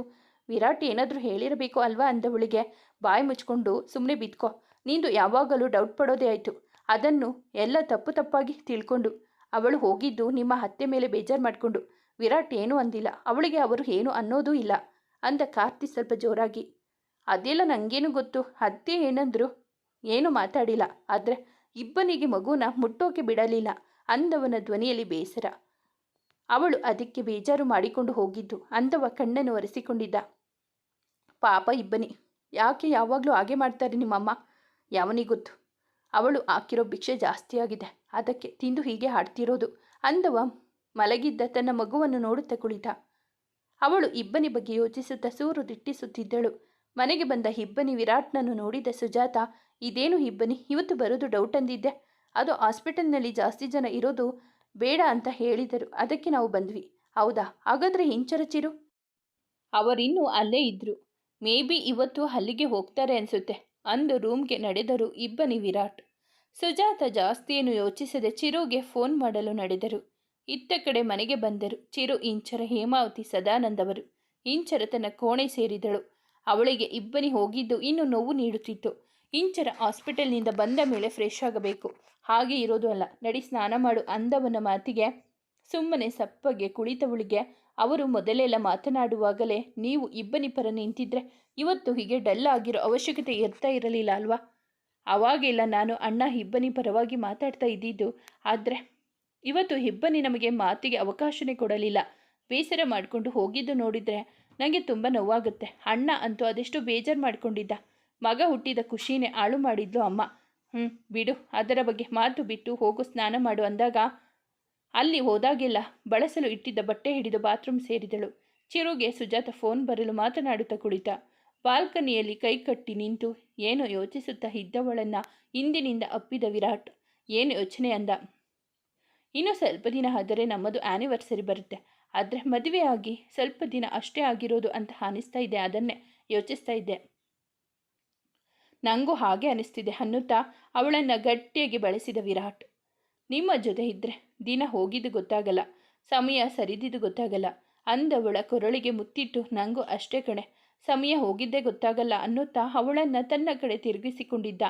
ವಿರಾಟ್ ಏನಾದರೂ ಹೇಳಿರಬೇಕು ಅಲ್ವಾ? ಅಂದವಳಿಗೆ ಬಾಯಿ ಮುಚ್ಕೊಂಡು ಸುಮ್ಮನೆ ಬಿದ್ಕೋ. ನೀಂದು ಯಾವಾಗಲೂ ಡೌಟ್ ಪಡೋದೇ ಆಯಿತು. ಅದನ್ನು ಎಲ್ಲ ತಪ್ಪು ತಪ್ಪಾಗಿ ತಿಳ್ಕೊಂಡು. ಅವಳು ಹೋಗಿದ್ದು ನಿಮ್ಮ ಹತ್ತೆ ಮೇಲೆ ಬೇಜಾರು ಮಾಡಿಕೊಂಡು. ವಿರಾಟ್ ಏನೂ ಅಂದಿಲ್ಲ. ಅವಳಿಗೆ ಅವರು ಏನು ಅನ್ನೋದೂ ಇಲ್ಲ. ಅಂದ ಕಾರ್ತಿ ಸ್ವಲ್ಪ ಜೋರಾಗಿ. ಅದೆಲ್ಲ ನನಗೇನು ಗೊತ್ತು. ಅತ್ತೆ ಏನಂದ್ರು ಏನೂ ಮಾತಾಡಿಲ್ಲ. ಆದರೆ ಇಬ್ಬನಿಗೆ ಮಗುನ ಮುಟ್ಟೋಕೆ ಬಿಡಲಿಲ್ಲ ಅಂದವನ ಧ್ವನಿಯಲ್ಲಿ ಬೇಸರ. ಅವಳು ಅದಕ್ಕೆ ಬೇಜಾರು ಮಾಡಿಕೊಂಡು ಹೋಗಿದ್ದು. ಅಂದವ ಕಣ್ಣನ್ನು ಒರೆಸಿಕೊಂಡಿದ್ದ. ಪಾಪ ಇಬ್ಬನಿ. ಯಾಕೆ ಯಾವಾಗಲೂ ಹಾಗೆ ಮಾಡ್ತಾರೆ ನಿಮ್ಮಮ್ಮ? ಯಾವನಿಗೊತ್ತು? ಅವಳು ಹಾಕಿರೋ ಭಿಕ್ಷೆ ಜಾಸ್ತಿಯಾಗಿದೆ ಅದಕ್ಕೆ ತಿಂದು ಹೀಗೆ ಹಾಡ್ತಿರೋದು. ಅಂದವ ಮಲಗಿದ್ದ ತನ್ನ ಮಗುವನ್ನು ನೋಡುತ್ತಾ ಕುಳಿತ. ಅವಳು ಇಬ್ಬನಿ ಬಗ್ಗೆ ಯೋಚಿಸುತ್ತಾ ಸೂರು ದಿಟ್ಟಿಸುತ್ತಿದ್ದಳು. ಮನೆಗೆ ಬಂದ ಇಬ್ಬನಿ ವಿರಾಟ್ನನ್ನು ನೋಡಿದ ಸುಜಾತ, ಇದೇನು ಇಬ್ಬನಿ? ಇವತ್ತು ಬರೋದು ಡೌಟ್ ಅಂದಿದ್ದೆ. ಅದು ಹಾಸ್ಪಿಟಲ್ನಲ್ಲಿ ಜಾಸ್ತಿ ಜನ ಇರೋದು ಬೇಡ ಅಂತ ಹೇಳಿದರು. ಅದಕ್ಕೆ ನಾವು ಬಂದ್ವಿ. ಹೌದಾ? ಹಾಗಾದರೆ ಹಿಂಚರಚಿರು ಅವರಿನ್ನೂ ಅಲ್ಲೇ ಇದ್ರು. ಮೇ ಬಿ ಇವತ್ತು ಅಲ್ಲಿಗೆ ಹೋಗ್ತಾರೆ ಅನಿಸುತ್ತೆ. ಅಂದು ರೂಮ್ಗೆ ನಡೆದರು ಇಬ್ಬನಿ ವಿರಾಟ್. ಸುಜಾತ ಜಾಸ್ತಿಯನ್ನು ಯೋಚಿಸದೆ ಚಿರುಗೆ ಫೋನ್ ಮಾಡಲು ನಡೆದರು. ಇತ್ತ ಕಡೆ ಮನೆಗೆ ಬಂದರು. ಚಿರು ಇಂಚರ ಹೇಮಾವತಿ ಸದಾನಂದವರು. ಇಂಚರ ತನ್ನ ಕೋಣೆ ಸೇರಿದಳು. ಅವಳಿಗೆ ಇಬ್ಬನಿ ಹೋಗಿದ್ದು ಇನ್ನು ನೋವು ನೀಡುತ್ತಿತ್ತು. ಇಂಚರ ಹಾಸ್ಪಿಟಲ್ನಿಂದ ಬಂದ ಮೇಲೆ ಫ್ರೆಶ್ ಆಗಬೇಕು. ಹಾಗೆ ಇರೋದು ಅಲ್ಲ. ನಡಿ ಸ್ನಾನ ಮಾಡು ಅಂದವನ ಮಾತಿಗೆ, ಸುಮ್ಮನೆ ಸಪ್ಪಗೆ ಕುಳಿತವಳಿಗೆ, ಅವರು ಮೊದಲೆಲ್ಲ ಮಾತನಾಡುವಾಗಲೇ ನೀವು ಇಬ್ಬನಿ ಪರ ನಿಂತಿದ್ರೆ ಇವತ್ತು ಹೀಗೆ ಡಲ್ ಆಗಿರೋ ಅವಶ್ಯಕತೆ ಇರ್ತಾ ಇರಲಿಲ್ಲ ಅಲ್ವಾ? ಅವಾಗೆಲ್ಲ ನಾನು ಅಣ್ಣ ಇಬ್ಬನಿ ಪರವಾಗಿ ಮಾತಾಡ್ತಾ ಇದ್ದಿದ್ದು. ಆದರೆ ಇವತ್ತು ಇಬ್ಬನಿ ನಮಗೆ ಮಾತಿಗೆ ಅವಕಾಶನೇ ಕೊಡಲಿಲ್ಲ. ಬೇಸರ ಮಾಡಿಕೊಂಡು ಹೋಗಿದ್ದು ನೋಡಿದರೆ ನನಗೆ ತುಂಬ ನೋವಾಗುತ್ತೆ. ಅಣ್ಣ ಅಂತೂ ಅದೆಷ್ಟು ಬೇಜಾರು ಮಾಡಿಕೊಂಡಿದ್ದ. ಮಗ ಹುಟ್ಟಿದ ಖುಷಿನೇ ಹಾಳು ಮಾಡಿದ್ಲು ಅಮ್ಮ. ಹ್ಞೂ ಬಿಡು, ಅದರ ಬಗ್ಗೆ ಮಾತು ಬಿಟ್ಟು ಹೋಗು, ಸ್ನಾನ ಮಾಡು ಅಂದಾಗ. ಅಲ್ಲಿ ಹೋದಾಗೆಲ್ಲ ಬಳಸಲು ಇಟ್ಟಿದ್ದ ಬಟ್ಟೆ ಹಿಡಿದು ಬಾತ್ರೂಮ್ ಸೇರಿದಳು. ಚಿರುಗೆ ಸುಜಾತ ಫೋನ್ ಬರಲು ಮಾತನಾಡುತ್ತಾ ಕುಳಿತ. ಬಾಲ್ಕನಿಯಲ್ಲಿ ಕೈಕಟ್ಟಿ ನಿಂತು, ಏನು ಯೋಚಿಸುತ್ತಾ ಇದ್ದವಳನ್ನ ಹಿಂದಿನಿಂದ ಅಪ್ಪಿದ ವಿರಾಟ್? ಏನು ಯೋಚನೆ ಅಂದ? ಇನ್ನು ಸ್ವಲ್ಪ ದಿನ ಆದರೆ ನಮ್ಮದು ಆ್ಯನಿವರ್ಸರಿ ಬರುತ್ತೆ. ಆದರೆ ಮದುವೆಯಾಗಿ ಸ್ವಲ್ಪ ದಿನ ಅಷ್ಟೇ ಆಗಿರೋದು ಅಂತ ಅನಿಸ್ತಾ ಇದೆ, ಅದನ್ನೇ ಯೋಚಿಸ್ತಾ ಇದ್ದೆ. ನನಗೂ ಹಾಗೆ ಅನಿಸ್ತಿದೆ ಅನ್ನುತ್ತಾ ಅವಳನ್ನು ಗಟ್ಟಿಯಾಗಿ ಬಳಸಿದ ವಿರಾಟ್. ನಿಮ್ಮ ಜೊತೆ ಇದ್ದರೆ ದಿನ ಹೋಗಿದ್ದು ಗೊತ್ತಾಗಲ್ಲ, ಸಮಯ ಸರಿದಿದ್ದು ಗೊತ್ತಾಗಲ್ಲ. ಅಂದವಳ ಕೊರಳಿಗೆ ಮುತ್ತಿಟ್ಟು ನನಗೂ ಅಷ್ಟೇ ಕಣೆ, ಸಮಯ ಹೋಗಿದ್ದೇ ಗೊತ್ತಾಗಲ್ಲ ಅನ್ನುತ್ತಾ ಅವಳನ್ನು ತನ್ನ ಕಡೆ ತಿರುಗಿಸಿಕೊಂಡಿದ್ದ.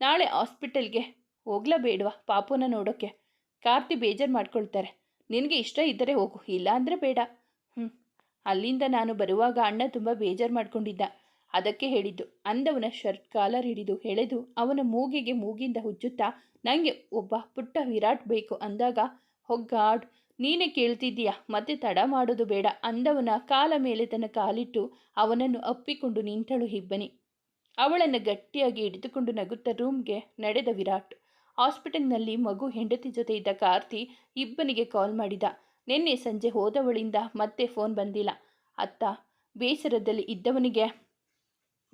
ನಾಳೆ ಹಾಸ್ಪಿಟಲ್ಗೆ ಹೋಗ್ಲಬೇಡವಾ ಪಾಪುನ ನೋಡೋಕ್ಕೆ ಕಾರ್ತಿ ಬೇಜಾರು ಮಾಡ್ಕೊಳ್ತಾರೆ. ನಿನಗೆ ಇಷ್ಟ ಇದ್ದರೆ ಹೋಗು ಇಲ್ಲ ಅಂದರೆ ಬೇಡ. ಹ್ಞೂ ಅಲ್ಲಿಂದ ನಾನು ಬರುವಾಗ ಅಣ್ಣ ತುಂಬ ಬೇಜಾರು ಮಾಡ್ಕೊಂಡಿದ್ದ. ಅದಕ್ಕೆ ಹೇಳಿದ್ದು. ಅಂದವನ ಶರ್ಟ್ ಕಾಲರ್ ಹಿಡಿದು ಎಳೆದು ಅವನ ಮೂಗಿಗೆ ಮೂಗಿಂದ ಹುಚ್ಚುತ್ತಾ ನನಗೆ ಒಬ್ಬ ಪುಟ್ಟ ವಿರಾಟ್ ಬೇಕು ಅಂದಾಗ, ಹೊಗ್ಗಾಡ್, ನೀನೇ ಕೇಳ್ತಿದ್ದೀಯಾ? ಮತ್ತೆ ತಡ ಮಾಡೋದು ಬೇಡ ಅಂದವನ ಕಾಲ ಮೇಲೆ ತನ್ನ ಕಾಲಿಟ್ಟು ಅವನನ್ನು ಅಪ್ಪಿಕೊಂಡು ನಿಂತಳು ಹಿಬ್ಬನಿ ಅವಳನ್ನು ಗಟ್ಟಿಯಾಗಿ ಹಿಡಿದುಕೊಂಡು ನಗುತ್ತಾ ರೂಮ್ಗೆ ನಡೆದ ವಿರಾಟ್. ಹಾಸ್ಪಿಟಲ್ನಲ್ಲಿ ಮಗು, ಹೆಂಡತಿ ಜೊತೆ ಇದ್ದ ಕಾರ್ತಿ ಇಬ್ಬನಿಗೆ ಕಾಲ್ ಮಾಡಿದ. ನಿನ್ನೆ ಸಂಜೆ ಹೋದವಳಿಂದ ಮತ್ತೆ ಫೋನ್ ಬಂದಿಲ್ಲ. ಅತ್ತ, ಬೇಸರದಲ್ಲಿ ಇದ್ದವನಿಗೆ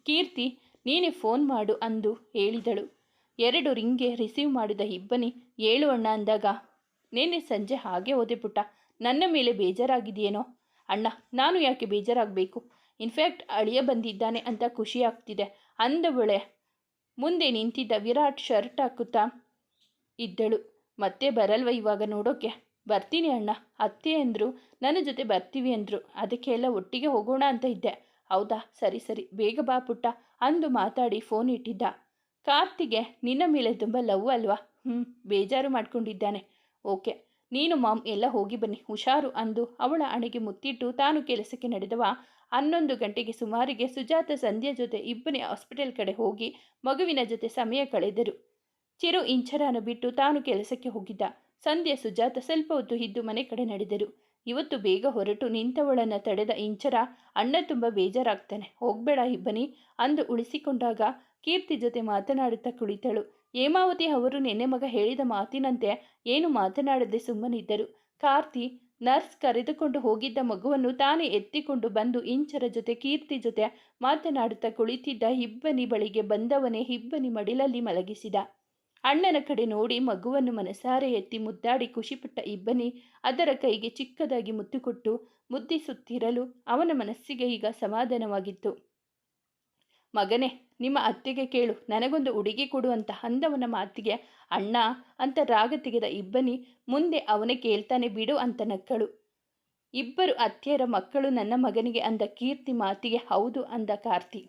ಕೀರ್ತಿ, ನೀನೇ ಫೋನ್ ಮಾಡು ಅಂದು ಹೇಳಿದಳು. ಎರಡು ರಿಂಗ್ಗೆ ರಿಸೀವ್ ಮಾಡಿದ ಇಬ್ಬನಿ, ಏಳು ಅಣ್ಣ ಅಂದಾಗ ನಿನ್ನೆ ಸಂಜೆ ಹಾಗೆ ಓದೆ ಪುಟ್ಟ. ನನ್ನ ಮೇಲೆ ಬೇಜಾರಾಗಿದೆಯೇನೋ? ಅಣ್ಣ, ನಾನು ಯಾಕೆ ಬೇಜಾರಾಗಬೇಕು? ಇನ್ಫ್ಯಾಕ್ಟ್ ಅಳಿಯ ಬಂದಿದ್ದಾನೆ ಅಂತ ಖುಷಿ ಆಗ್ತಿದೆ ಅಂದವಳೆ ಮುಂದೆ ನಿಂತಿದ್ದ ವಿರಾಟ್ ಶರ್ಟ್ ಹಾಕುತ್ತಾ ಇದ್ದಳು. ಮತ್ತೆ ಬರಲ್ವ ಇವಾಗ ನೋಡೋಕೆ? ಬರ್ತೀನಿ ಅಣ್ಣ. ಅತ್ತೆ ಅಂದರು, ನನ್ನ ಜೊತೆ ಬರ್ತೀವಿ ಅಂದರು. ಅದಕ್ಕೆ ಎಲ್ಲ ಒಟ್ಟಿಗೆ ಹೋಗೋಣ ಅಂತ ಇದ್ದೆ. ಹೌದಾ? ಸರಿ ಸರಿ. ಬೇಗ ಬಾ ಪುಟ್ಟ, ಅಂದು ಮಾತಾಡಿ ಫೋನ್ ಇಟ್ಟಿದ್ದ. ಕಾರ್ತಿಗೆ, ನಿನ್ನ ಮೇಲೆ ತುಂಬ ಲವ್ ಅಲ್ವಾ? ಹ್ಞೂ ಬೇಜಾರು ಮಾಡ್ಕೊಂಡಿದ್ದಾನೆ. ಓಕೆ, ನೀನು ಮಾಮ್, ಎಲ್ಲ ಹೋಗಿ ಬನ್ನಿ. ಹುಷಾರು, ಅಂದು ಅವಳ ಅಣೆಗೆ ಮುತ್ತಿಟ್ಟು ತಾನು ಕೆಲಸಕ್ಕೆ ನಡೆದವ. ಹನ್ನೊಂದು ಗಂಟೆಗೆ ಸುಮಾರಿಗೆ ಸುಜಾತ, ಸಂಧ್ಯಾ ಜೊತೆ ಇಬ್ಬನೇ ಹಾಸ್ಪಿಟಲ್ ಕಡೆ ಹೋಗಿ ಮಗುವಿನ ಜೊತೆ ಸಮಯ ಕಳೆದರು. ಚಿರು, ಇಂಚರಾನ ಬಿಟ್ಟು ತಾನು ಕೆಲಸಕ್ಕೆ ಹೋಗಿದ್ದ. ಸಂಧ್ಯೆ, ಸುಜಾತ ಸ್ವಲ್ಪ ಹೊತ್ತು ಇದ್ದು ಮನೆ ಕಡೆ ನಡೆದರು. ಇವತ್ತು ಬೇಗ ಹೊರಟು ನಿಂತವಳನ್ನು ತಡೆದ ಇಂಚರ ಅಣ್ಣ ತುಂಬ ಬೇಜಾರಾಗ್ತಾನೆ. ಹೋಗ್ಬೇಡ ಇಬ್ಬನಿ ಅಂದು ಉಳಿಸಿಕೊಂಡಾಗ ಕೀರ್ತಿ ಜೊತೆ ಮಾತನಾಡುತ್ತಾ ಕುಳಿತಳು. ಹೇಮಾವತಿ ಅವರು ನೆನ್ನೆ ಮಗ ಹೇಳಿದ ಮಾತಿನಂತೆ ಏನು ಮಾತನಾಡದೆ ಸುಮ್ಮನಿದ್ದರು. ಕಾರ್ತಿ ನರ್ಸ್ ಕರೆದುಕೊಂಡು ಹೋಗಿದ್ದ ಮಗುವನ್ನು ತಾನೇ ಎತ್ತಿಕೊಂಡು ಬಂದು ಇಂಚರ ಜೊತೆ ಕೀರ್ತಿ ಜೊತೆ ಮಾತನಾಡುತ್ತಾ ಕುಳಿತಿದ್ದ ಇಬ್ಬನಿ ಬಳಿಗೆ ಬಂದವನೇ ಇಬ್ಬನಿ ಮಡಿಲಲ್ಲಿ ಮಲಗಿಸಿದ. ಅಣ್ಣನ ಕಡೆ ನೋಡಿ ಮಗುವನ್ನು ಮನಸಾರೆ ಎತ್ತಿ ಮುದ್ದಾಡಿ ಖುಷಿಪಟ್ಟ ಇಬ್ಬನಿ ಅದರ ಕೈಗೆ ಚಿಕ್ಕದಾಗಿ ಮುತ್ತು ಕೊಟ್ಟು ಮುದ್ದಿಸುತ್ತಿರಲು ಅವನ ಮನಸ್ಸಿಗೆ ಈಗ ಸಮಾಧಾನವಾಗಿತ್ತು. ಮಗನೇ, ನಿಮ್ಮ ಅತ್ತೆಗೆ ಕೇಳು. ನನಗೊಂದು ಉಡುಗೆ ಕೊಡು ಅಂತ ಅಂದವನ ಮಾತಿಗೆ ಅಣ್ಣ ಅಂತ ರಾಗ ತೆಗೆದ ಇಬ್ಬನಿ ಮುಂದೆ ಅವನೇ ಕೇಳ್ತಾನೆ ಬಿಡು ಅಂತ ನಕ್ಕಳು. ಇಬ್ಬರು ಅತ್ತೆಯರ ಮಕ್ಕಳು ನನ್ನ ಮಗನಿಗೆ ಅಂದ ಕೀರ್ತಿ ಮಾತಿಗೆ ಹೌದು ಅಂದ ಕಾರ್ತಿ.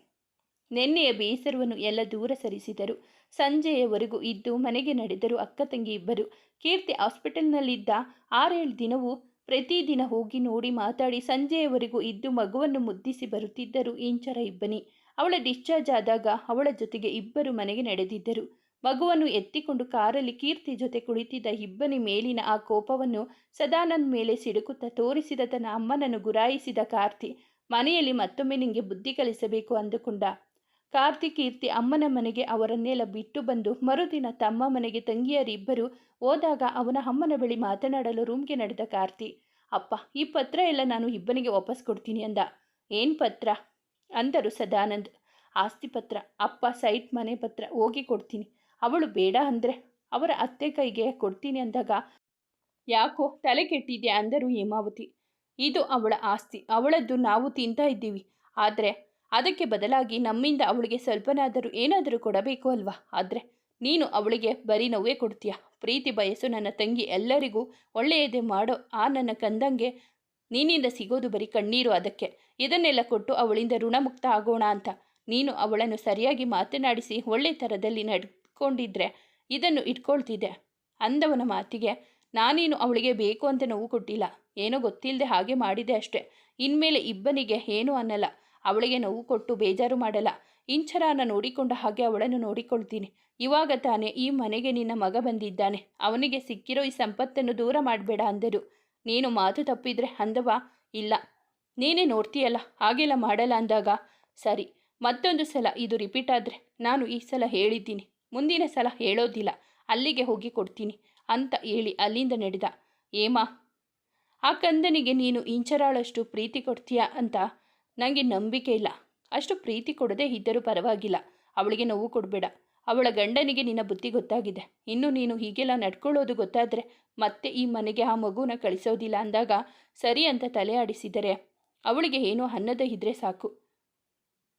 ನಿನ್ನೆಯ ಬೇಸರವನ್ನು ಎಲ್ಲ ದೂರ ಸರಿಸಿದರು. ಸಂಜೆಯವರೆಗೂ ಇದ್ದು ಮನೆಗೆ ನಡೆದರು ಅಕ್ಕ ತಂಗಿ ಇಬ್ಬರು. ಕೀರ್ತಿ ಹಾಸ್ಪಿಟಲ್ನಲ್ಲಿದ್ದ ಆರೇಳು ದಿನವೂ ಪ್ರತಿದಿನ ಹೋಗಿ ನೋಡಿ ಮಾತಾಡಿ ಸಂಜೆಯವರೆಗೂ ಇದ್ದು ಮಗುವನ್ನು ಮುದ್ದಿಸಿ ಬರುತ್ತಿದ್ದರು ಇಂಚರ ಇಬ್ಬನಿ. ಅವಳ ಡಿಸ್ಚಾರ್ಜ್ ಆದಾಗ ಅವಳ ಜೊತೆಗೆ ಇಬ್ಬರು ಮನೆಗೆ ನಡೆದಿದ್ದರು. ಮಗುವನ್ನು ಎತ್ತಿಕೊಂಡು ಕಾರಲ್ಲಿ ಕೀರ್ತಿ ಜೊತೆ ಕುಳಿತಿದ್ದ ಇಬ್ಬನಿ ಮೇಲಿನ ಆ ಕೋಪವನ್ನು ಸದಾನಂದ್ ಮೇಲೆ ಸಿಡುಕುತ್ತಾ ತೋರಿಸಿದ ತನ್ನ ಅಮ್ಮನನ್ನು ಗುರಾಯಿಸಿದ ಕಾರ್ತಿ. ಮನೆಯಲ್ಲಿ ಮತ್ತೊಮ್ಮೆ ನಿಂಗೆ ಬುದ್ಧಿ ಕಲಿಸಬೇಕು ಅಂದುಕೊಂಡ. ಕಾರ್ತಿ ಕೀರ್ತಿ ಅಮ್ಮನ ಮನೆಗೆ ಅವರನ್ನೆಲ್ಲ ಬಿಟ್ಟು ಬಂದು ಮರುದಿನ ತಮ್ಮ ಮನೆಗೆ ತಂಗಿಯರಿಬ್ಬರು ಹೋದಾಗ ಅವನ ಅಮ್ಮನ ಬಳಿ ಮಾತನಾಡಲು ರೂಮ್ಗೆ ನಡೆದ ಕಾರ್ತಿ, ಅಪ್ಪ, ಈ ಪತ್ರ ಎಲ್ಲ ನಾನು ಇಬ್ಬನಿಗೆ ವಾಪಸ್ ಕೊಡ್ತೀನಿ ಅಂದ. ಏನು ಪತ್ರ? ಅಂದರು ಸದಾನಂದ್. ಆಸ್ತಿ ಪತ್ರ. ಅಪ್ಪ ಸೈಟ್ ಮನೆ ಪತ್ರ ಹೋಗಿ ಕೊಡ್ತೀನಿ. ಅವಳು ಬೇಡ ಅಂದರೆ ಅವರ ಅತ್ತೆ ಕೈಗೆ ಕೊಡ್ತೀನಿ ಅಂದಾಗ ಯಾಕೋ ತಲೆ ಕೆಟ್ಟಿದ್ಯಾ ಅಂದರು ಹೇಮಾವತಿ. ಇದು ಅವಳ ಆಸ್ತಿ. ಅವಳದ್ದು ನಾವು ತಿಂತಾ ಇದ್ದೀವಿ. ಆದರೆ ಅದಕ್ಕೆ ಬದಲಾಗಿ ನಮ್ಮಿಂದ ಅವಳಿಗೆ ಸ್ವಲ್ಪನಾದರೂ ಏನಾದರೂ ಕೊಡಬೇಕು ಅಲ್ವಾ? ಆದರೆ ನೀನು ಅವಳಿಗೆ ಬರೀ ನೋವೇ ಕೊಡ್ತೀಯ? ಪ್ರೀತಿ ಬಯಸು ನನ್ನ ತಂಗಿ ಎಲ್ಲರಿಗೂ ಒಳ್ಳೆಯದೇ ಮಾಡೋ ಆ ನನ್ನ ಕಂದಂಗೆ ನೀನಿಂದ ಸಿಗೋದು ಬರೀ ಕಣ್ಣೀರು ಅದಕ್ಕೆ. ಇದನ್ನೆಲ್ಲ ಕೊಟ್ಟು ಅವಳಿಂದ ಋಣಮುಕ್ತ ಆಗೋಣ ಅಂತ. ನೀನು ಅವಳನ್ನು ಸರಿಯಾಗಿ ಮಾತನಾಡಿಸಿ ಒಳ್ಳೆ ಥರದಲ್ಲಿ ನಡ್ಕೊಂಡಿದ್ರೆ ಇದನ್ನು ಇಟ್ಕೊಳ್ತಿದ್ದೆ. ಅಂದವನ ಮಾತಿಗೆ ನಾನೇನು ಅವಳಿಗೆ ಬೇಕು ಅಂತ ನೋವು ಕೊಟ್ಟಿಲ್ಲ. ಏನೋ ಗೊತ್ತಿಲ್ಲದೆ ಹಾಗೆ ಮಾಡಿದೆ ಅಷ್ಟೆ. ಇನ್ಮೇಲೆ ಇಬ್ಬನಿಗೆ ಏನೂ ಅನ್ನಲ್ಲ. ಅವಳಿಗೆ ನೋವು ಕೊಟ್ಟು ಬೇಜಾರು ಮಾಡಲ್ಲ. ಇಂಚರಾನ ನೋಡಿಕೊಂಡ ಹಾಗೆ ಅವಳನ್ನು ನೋಡಿಕೊಳ್ತೀನಿ ಇವಾಗ ತಾನೇ ಈ ಮನೆಗೆ ನಿನ್ನ ಮಗ ಬಂದಿದ್ದಾನೆ. ಅವನಿಗೆ ಸಿಕ್ಕಿರೋ ಈ ಸಂಪತ್ತನ್ನು ದೂರ ಮಾಡಬೇಡ ಅಂದರು ನೀನು ಮಾತು ತಪ್ಪಿದ್ರೆ ಅಂದವ? ಇಲ್ಲ. ನೀನೇ ನೋಡ್ತೀಯಲ್ಲ, ಹಾಗೆಲ್ಲ ಮಾಡಲ್ಲ ಅಂದಾಗ? ಸರಿ, ಮತ್ತೊಂದು ಸಲ, ಇದು ರಿಪೀಟ್ ಆದರೆ ನಾನು ಈ ಸಲ ಹೇಳಿದ್ದೀನಿ. ಮುಂದಿನ ಸಲ ಹೇಳೋದಿಲ್ಲ. ಅಲ್ಲಿಗೆ ಹೋಗಿ ಕೊಡ್ತೀನಿ ಅಂತ ಹೇಳಿ ಅಲ್ಲಿಂದ ನಡೆದ. ಏಮಾ, ಆ ಕಂದನಿಗೆ ನೀನು ಇಂಚರಾಳಷ್ಟು ಪ್ರೀತಿ ಕೊಡ್ತೀಯಾ ಅಂತ ನನಗೆ ನಂಬಿಕೆ ಇಲ್ಲ. ಅಷ್ಟು ಪ್ರೀತಿ ಕೊಡದೇ ಇದ್ದರೂ ಪರವಾಗಿಲ್ಲ. ಅವಳಿಗೆ ನೋವು ಕೊಡಬೇಡ. ಅವಳ ಗಂಡನಿಗೆ ನಿನ್ನ ಬುದ್ಧಿ ಗೊತ್ತಾಗಿದೆ. ಇನ್ನು ನೀನು ಹೀಗೆಲ್ಲ ನಡ್ಕೊಳ್ಳೋದು ಗೊತ್ತಾದರೆ ಮತ್ತೆ ಈ ಮನೆಗೆ ಆ ಮಗುನ ಕಳಿಸೋದಿಲ್ಲ ಅಂದಾಗ ಸರಿ ಅಂತ ತಲೆ ಆಡಿಸಿದರೆ ಅವಳಿಗೆ ಏನೋ ಅನ್ನದ ಇದ್ರೆ ಸಾಕು.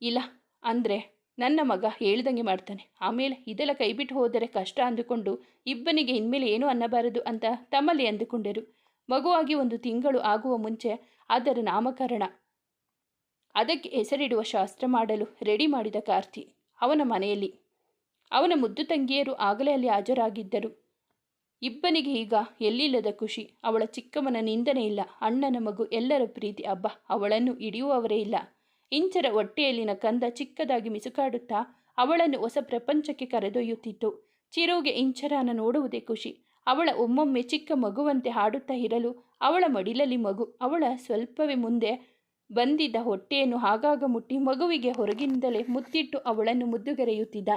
ಇಲ್ಲ, ಅಂದರೆ ನನ್ನ ಮಗ ಹೇಳ್ದಂಗೆ ಮಾಡ್ತಾನೆ. ಆಮೇಲೆ ಇದೆಲ್ಲ ಕೈಬಿಟ್ಟು ಹೋದರೆ ಕಷ್ಟ ಅಂದುಕೊಂಡು ಇಬ್ಬನಿಗೆ ಇನ್ಮೇಲೆ ಏನೂ ಅನ್ನಬಾರದು ಅಂತ ತಮ್ಮಲ್ಲಿ ಅಂದುಕೊಂಡರು. ಮಗುವಾಗಿ ಒಂದು ತಿಂಗಳು ಆಗುವ ಮುಂಚೆ ಅದರ ನಾಮಕರಣ ಅದಕ್ಕೆ ಹೆಸರಿಡುವ ಶಾಸ್ತ್ರ ಮಾಡಲು ರೆಡಿ ಮಾಡಿದ ಕಾರ್ತಿ ಅವನ ಮನೆಯಲ್ಲಿ. ಅವನ ಮುದ್ದು ತಂಗಿಯರು ಆಗಲೇ ಅಲ್ಲಿ ಹಾಜರಾಗಿದ್ದರು. ಇಬ್ಬನಿಗೆ ಈಗ ಎಲ್ಲಿಲ್ಲದ ಖುಷಿ. ಅವಳ ಚಿಕ್ಕಮ್ಮನ ನಿಂದನೆ ಇಲ್ಲ. ಅಣ್ಣನ ಮಗು ಎಲ್ಲರ ಪ್ರೀತಿ. ಹಬ್ಬ ಅವಳನ್ನು ಹಿಡಿಯುವವರೇ ಇಲ್ಲ. ಇಂಚರ ಹೊಟ್ಟೆಯಲ್ಲಿನ ಕಂದ ಚಿಕ್ಕದಾಗಿ ಮಿಸುಕಾಡುತ್ತಾ ಅವಳನ್ನು ಹೊಸ ಪ್ರಪಂಚಕ್ಕೆ ಕರೆದೊಯ್ಯುತ್ತಿತ್ತು. ಚಿರುಗೆ ಇಂಚರನ ನೋಡುವುದೇ ಖುಷಿ. ಅವಳ ಒಮ್ಮೊಮ್ಮೆ ಚಿಕ್ಕ ಮಗುವಂತೆ ಹಾಡುತ್ತಾ ಇರಲು ಅವಳ ಮಡಿಲಲ್ಲಿ ಮಗು, ಅವಳ ಸ್ವಲ್ಪವೇ ಮುಂದೆ ಬಂದಿದ್ದ ಹೊಟ್ಟೆಯನ್ನು ಆಗಾಗ ಮುಟ್ಟಿ ಮಗುವಿಗೆ ಹೊರಗಿನಿಂದಲೇ ಮುತ್ತಿಟ್ಟು ಅವಳನ್ನು ಮುದ್ದುಗೆರೆಯುತ್ತಿದ್ದ.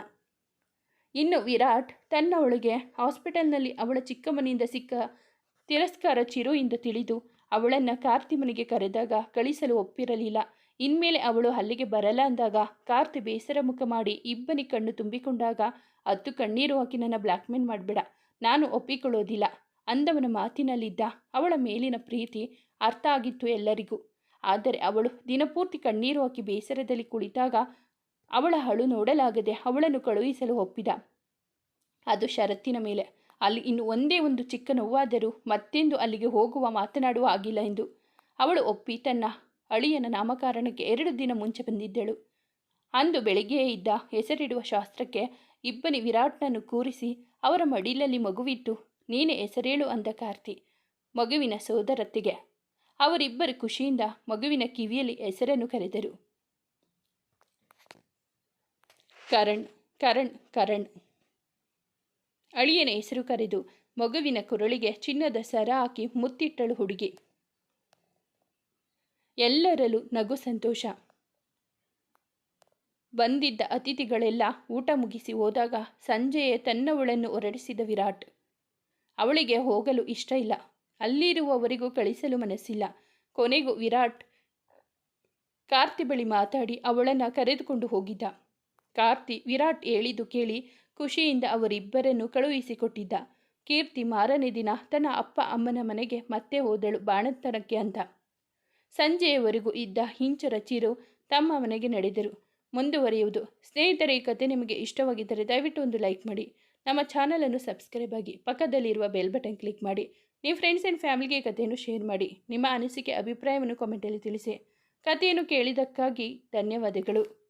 ಇನ್ನು ವಿರಾಟ್ ತನ್ನ ಒಳಗೆ ಹಾಸ್ಪಿಟಲ್ನಲ್ಲಿ ಅವಳ ಚಿಕ್ಕಮ್ಮನಿಂದ ಸಿಕ್ಕ ತಿರಸ್ಕಾರ ಚಿರು ಎಂದು ತಿಳಿದು ಅವಳನ್ನು ಕಾರ್ತಿ ಮನೆಗೆ ಕರೆದಾಗ ಕಳಿಸಲು ಒಪ್ಪಿರಲಿಲ್ಲ. ಇನ್ಮೇಲೆ ಅವಳು ಅಲ್ಲಿಗೆ ಬರಲ್ಲ ಅಂದಾಗ ಕಾರ್ತಿ ಬೇಸರ ಮುಖ ಮಾಡಿ ಇಬ್ಬನಿ ಕಣ್ಣು ತುಂಬಿಕೊಂಡಾಗ, ಹತ್ತು ಕಣ್ಣೀರು ಹಾಕಿ ನನ್ನ ಬ್ಲ್ಯಾಕ್ಮೇಲ್ ಮಾಡಬೇಡ, ನಾನು ಒಪ್ಪಿಕೊಳ್ಳೋದಿಲ್ಲ ಅಂದವನ ಮಾತಿನಲ್ಲಿದ್ದ ಅವಳ ಮೇಲಿನ ಪ್ರೀತಿ ಅರ್ಥ ಆಗಿತ್ತು ಎಲ್ಲರಿಗೂ. ಆದರೆ ಅವಳು ದಿನಪೂರ್ತಿ ಕಣ್ಣೀರು ಹಾಕಿ ಬೇಸರದಲ್ಲಿ ಕುಳಿತಾಗ ಅವಳ ಹಳು ನೋಡಲಾಗದೆ ಅವಳನ್ನು ಕಳುಹಿಸಲು ಒಪ್ಪಿದ. ಅದು ಷರತ್ತಿನ ಮೇಲೆ. ಅಲ್ಲಿ ಇನ್ನು ಒಂದೇ ಒಂದು ಚಿಕ್ಕ ನೋವಾದರೂ ಮತ್ತೆಂದು ಅಲ್ಲಿಗೆ ಹೋಗುವ ಮಾತನಾಡುವ ಆಗಿಲ್ಲ ಎಂದು. ಅವಳು ಒಪ್ಪಿ ತನ್ನ ಅಳಿಯನ ನಾಮಕರಣಕ್ಕೆ ಎರಡು ದಿನ ಮುಂಚೆ ಬಂದಿದ್ದಳು. ಅಂದು ಬೆಳಿಗ್ಗೆಯೇ ಇದ್ದ ಹೆಸರಿಡುವ ಶಾಸ್ತ್ರಕ್ಕೆ ಇಬ್ಬನಿ ವಿರಾಟ್ನನ್ನು ಕೂರಿಸಿ ಅವರ ಮಡಿಲಲ್ಲಿ ಮಗುವಿಟ್ಟು, ನೀನೇ ಹೆಸರೇಳು ಅಂದ ಕಾರ್ತಿ. ಮಗುವಿನ ಸೋದರತ್ತಿಗೆ ಅವರಿಬ್ಬರು ಖುಷಿಯಿಂದ ಮಗುವಿನ ಕಿವಿಯಲ್ಲಿ ಹೆಸರನ್ನು ಕರೆದರು. ಕರಣ್ ಕರಣ್ ಕರಣ್. ಅಳಿಯನ ಹೆಸರು ಕರೆದು ಮಗುವಿನ ಕುರಳಿಗೆ ಚಿನ್ನದ ಸರ ಹಾಕಿ ಮುತ್ತಿಟ್ಟಳು ಹುಡುಗಿ. ಎಲ್ಲರಲ್ಲೂ ನಗು ಸಂತೋಷ. ಬಂದಿದ್ದ ಅತಿಥಿಗಳೆಲ್ಲ ಊಟ ಮುಗಿಸಿ ಹೋದಾಗ ಸಂಜೆಯೇ ತನ್ನವಳನ್ನು ಹೊರಡಿಸಿದ ವಿರಾಟ್. ಅವಳಿಗೆ ಹೋಗಲು ಇಷ್ಟ ಇಲ್ಲ. ಅಲ್ಲಿರುವವರಿಗೂ ಕಳಿಸಲು ಮನಸ್ಸಿಲ್ಲ. ಕೊನೆಗೂ ವಿರಾಟ್ ಕಾರ್ತಿ ಬಳಿ ಮಾತಾಡಿ ಅವಳನ್ನು ಕರೆದುಕೊಂಡು ಹೋಗಿದ್ದ. ಕಾರ್ತಿ ವಿರಾಟ್ ಹೇಳಿದ್ದು ಕೇಳಿ ಖುಷಿಯಿಂದ ಅವರಿಬ್ಬರನ್ನು ಕಳುಹಿಸಿಕೊಟ್ಟಿದ್ದ. ಕೀರ್ತಿ ಮಾರನೇ ದಿನ ತನ್ನ ಅಪ್ಪ ಅಮ್ಮನ ಮನೆಗೆ ಮತ್ತೆ ಹೋದಳು ಬಾಣತನಕ್ಕೆ ಅಂತ ಸಂಜೆಯವರೆಗೂ ಇದ್ದ ಹಿಂಚರ ಚಿರು ತಮ್ಮ ಮನೆಗೆ ನಡೆದರು. ಮುಂದುವರಿಯುವುದು. ಸ್ನೇಹಿತರೆ, ಈ ಕತೆ ನಿಮಗೆ ಇಷ್ಟವಾಗಿದ್ದರೆ ದಯವಿಟ್ಟು ಒಂದು ಲೈಕ್ ಮಾಡಿ. ನಮ್ಮ ಚಾನಲನ್ನು ಸಬ್ಸ್ಕ್ರೈಬ್ ಆಗಿ ಪಕ್ಕದಲ್ಲಿರುವ ಬೆಲ್ ಬಟನ್ ಕ್ಲಿಕ್ ಮಾಡಿ. ನಿಮ್ಮ ಫ್ರೆಂಡ್ಸ್ ಆ್ಯಂಡ್ ಫ್ಯಾಮಿಲಿಗೆ ಕಥೆಯನ್ನು ಶೇರ್ ಮಾಡಿ, ನಿಮ್ಮ ಅನಿಸಿಕೆ, ಅಭಿಪ್ರಾಯವನ್ನು ಕಾಮೆಂಟಲ್ಲಿ ತಿಳಿಸಿ. ಕಥೆಯನ್ನು ಕೇಳಿದ್ದಕ್ಕಾಗಿ ಧನ್ಯವಾದಗಳು.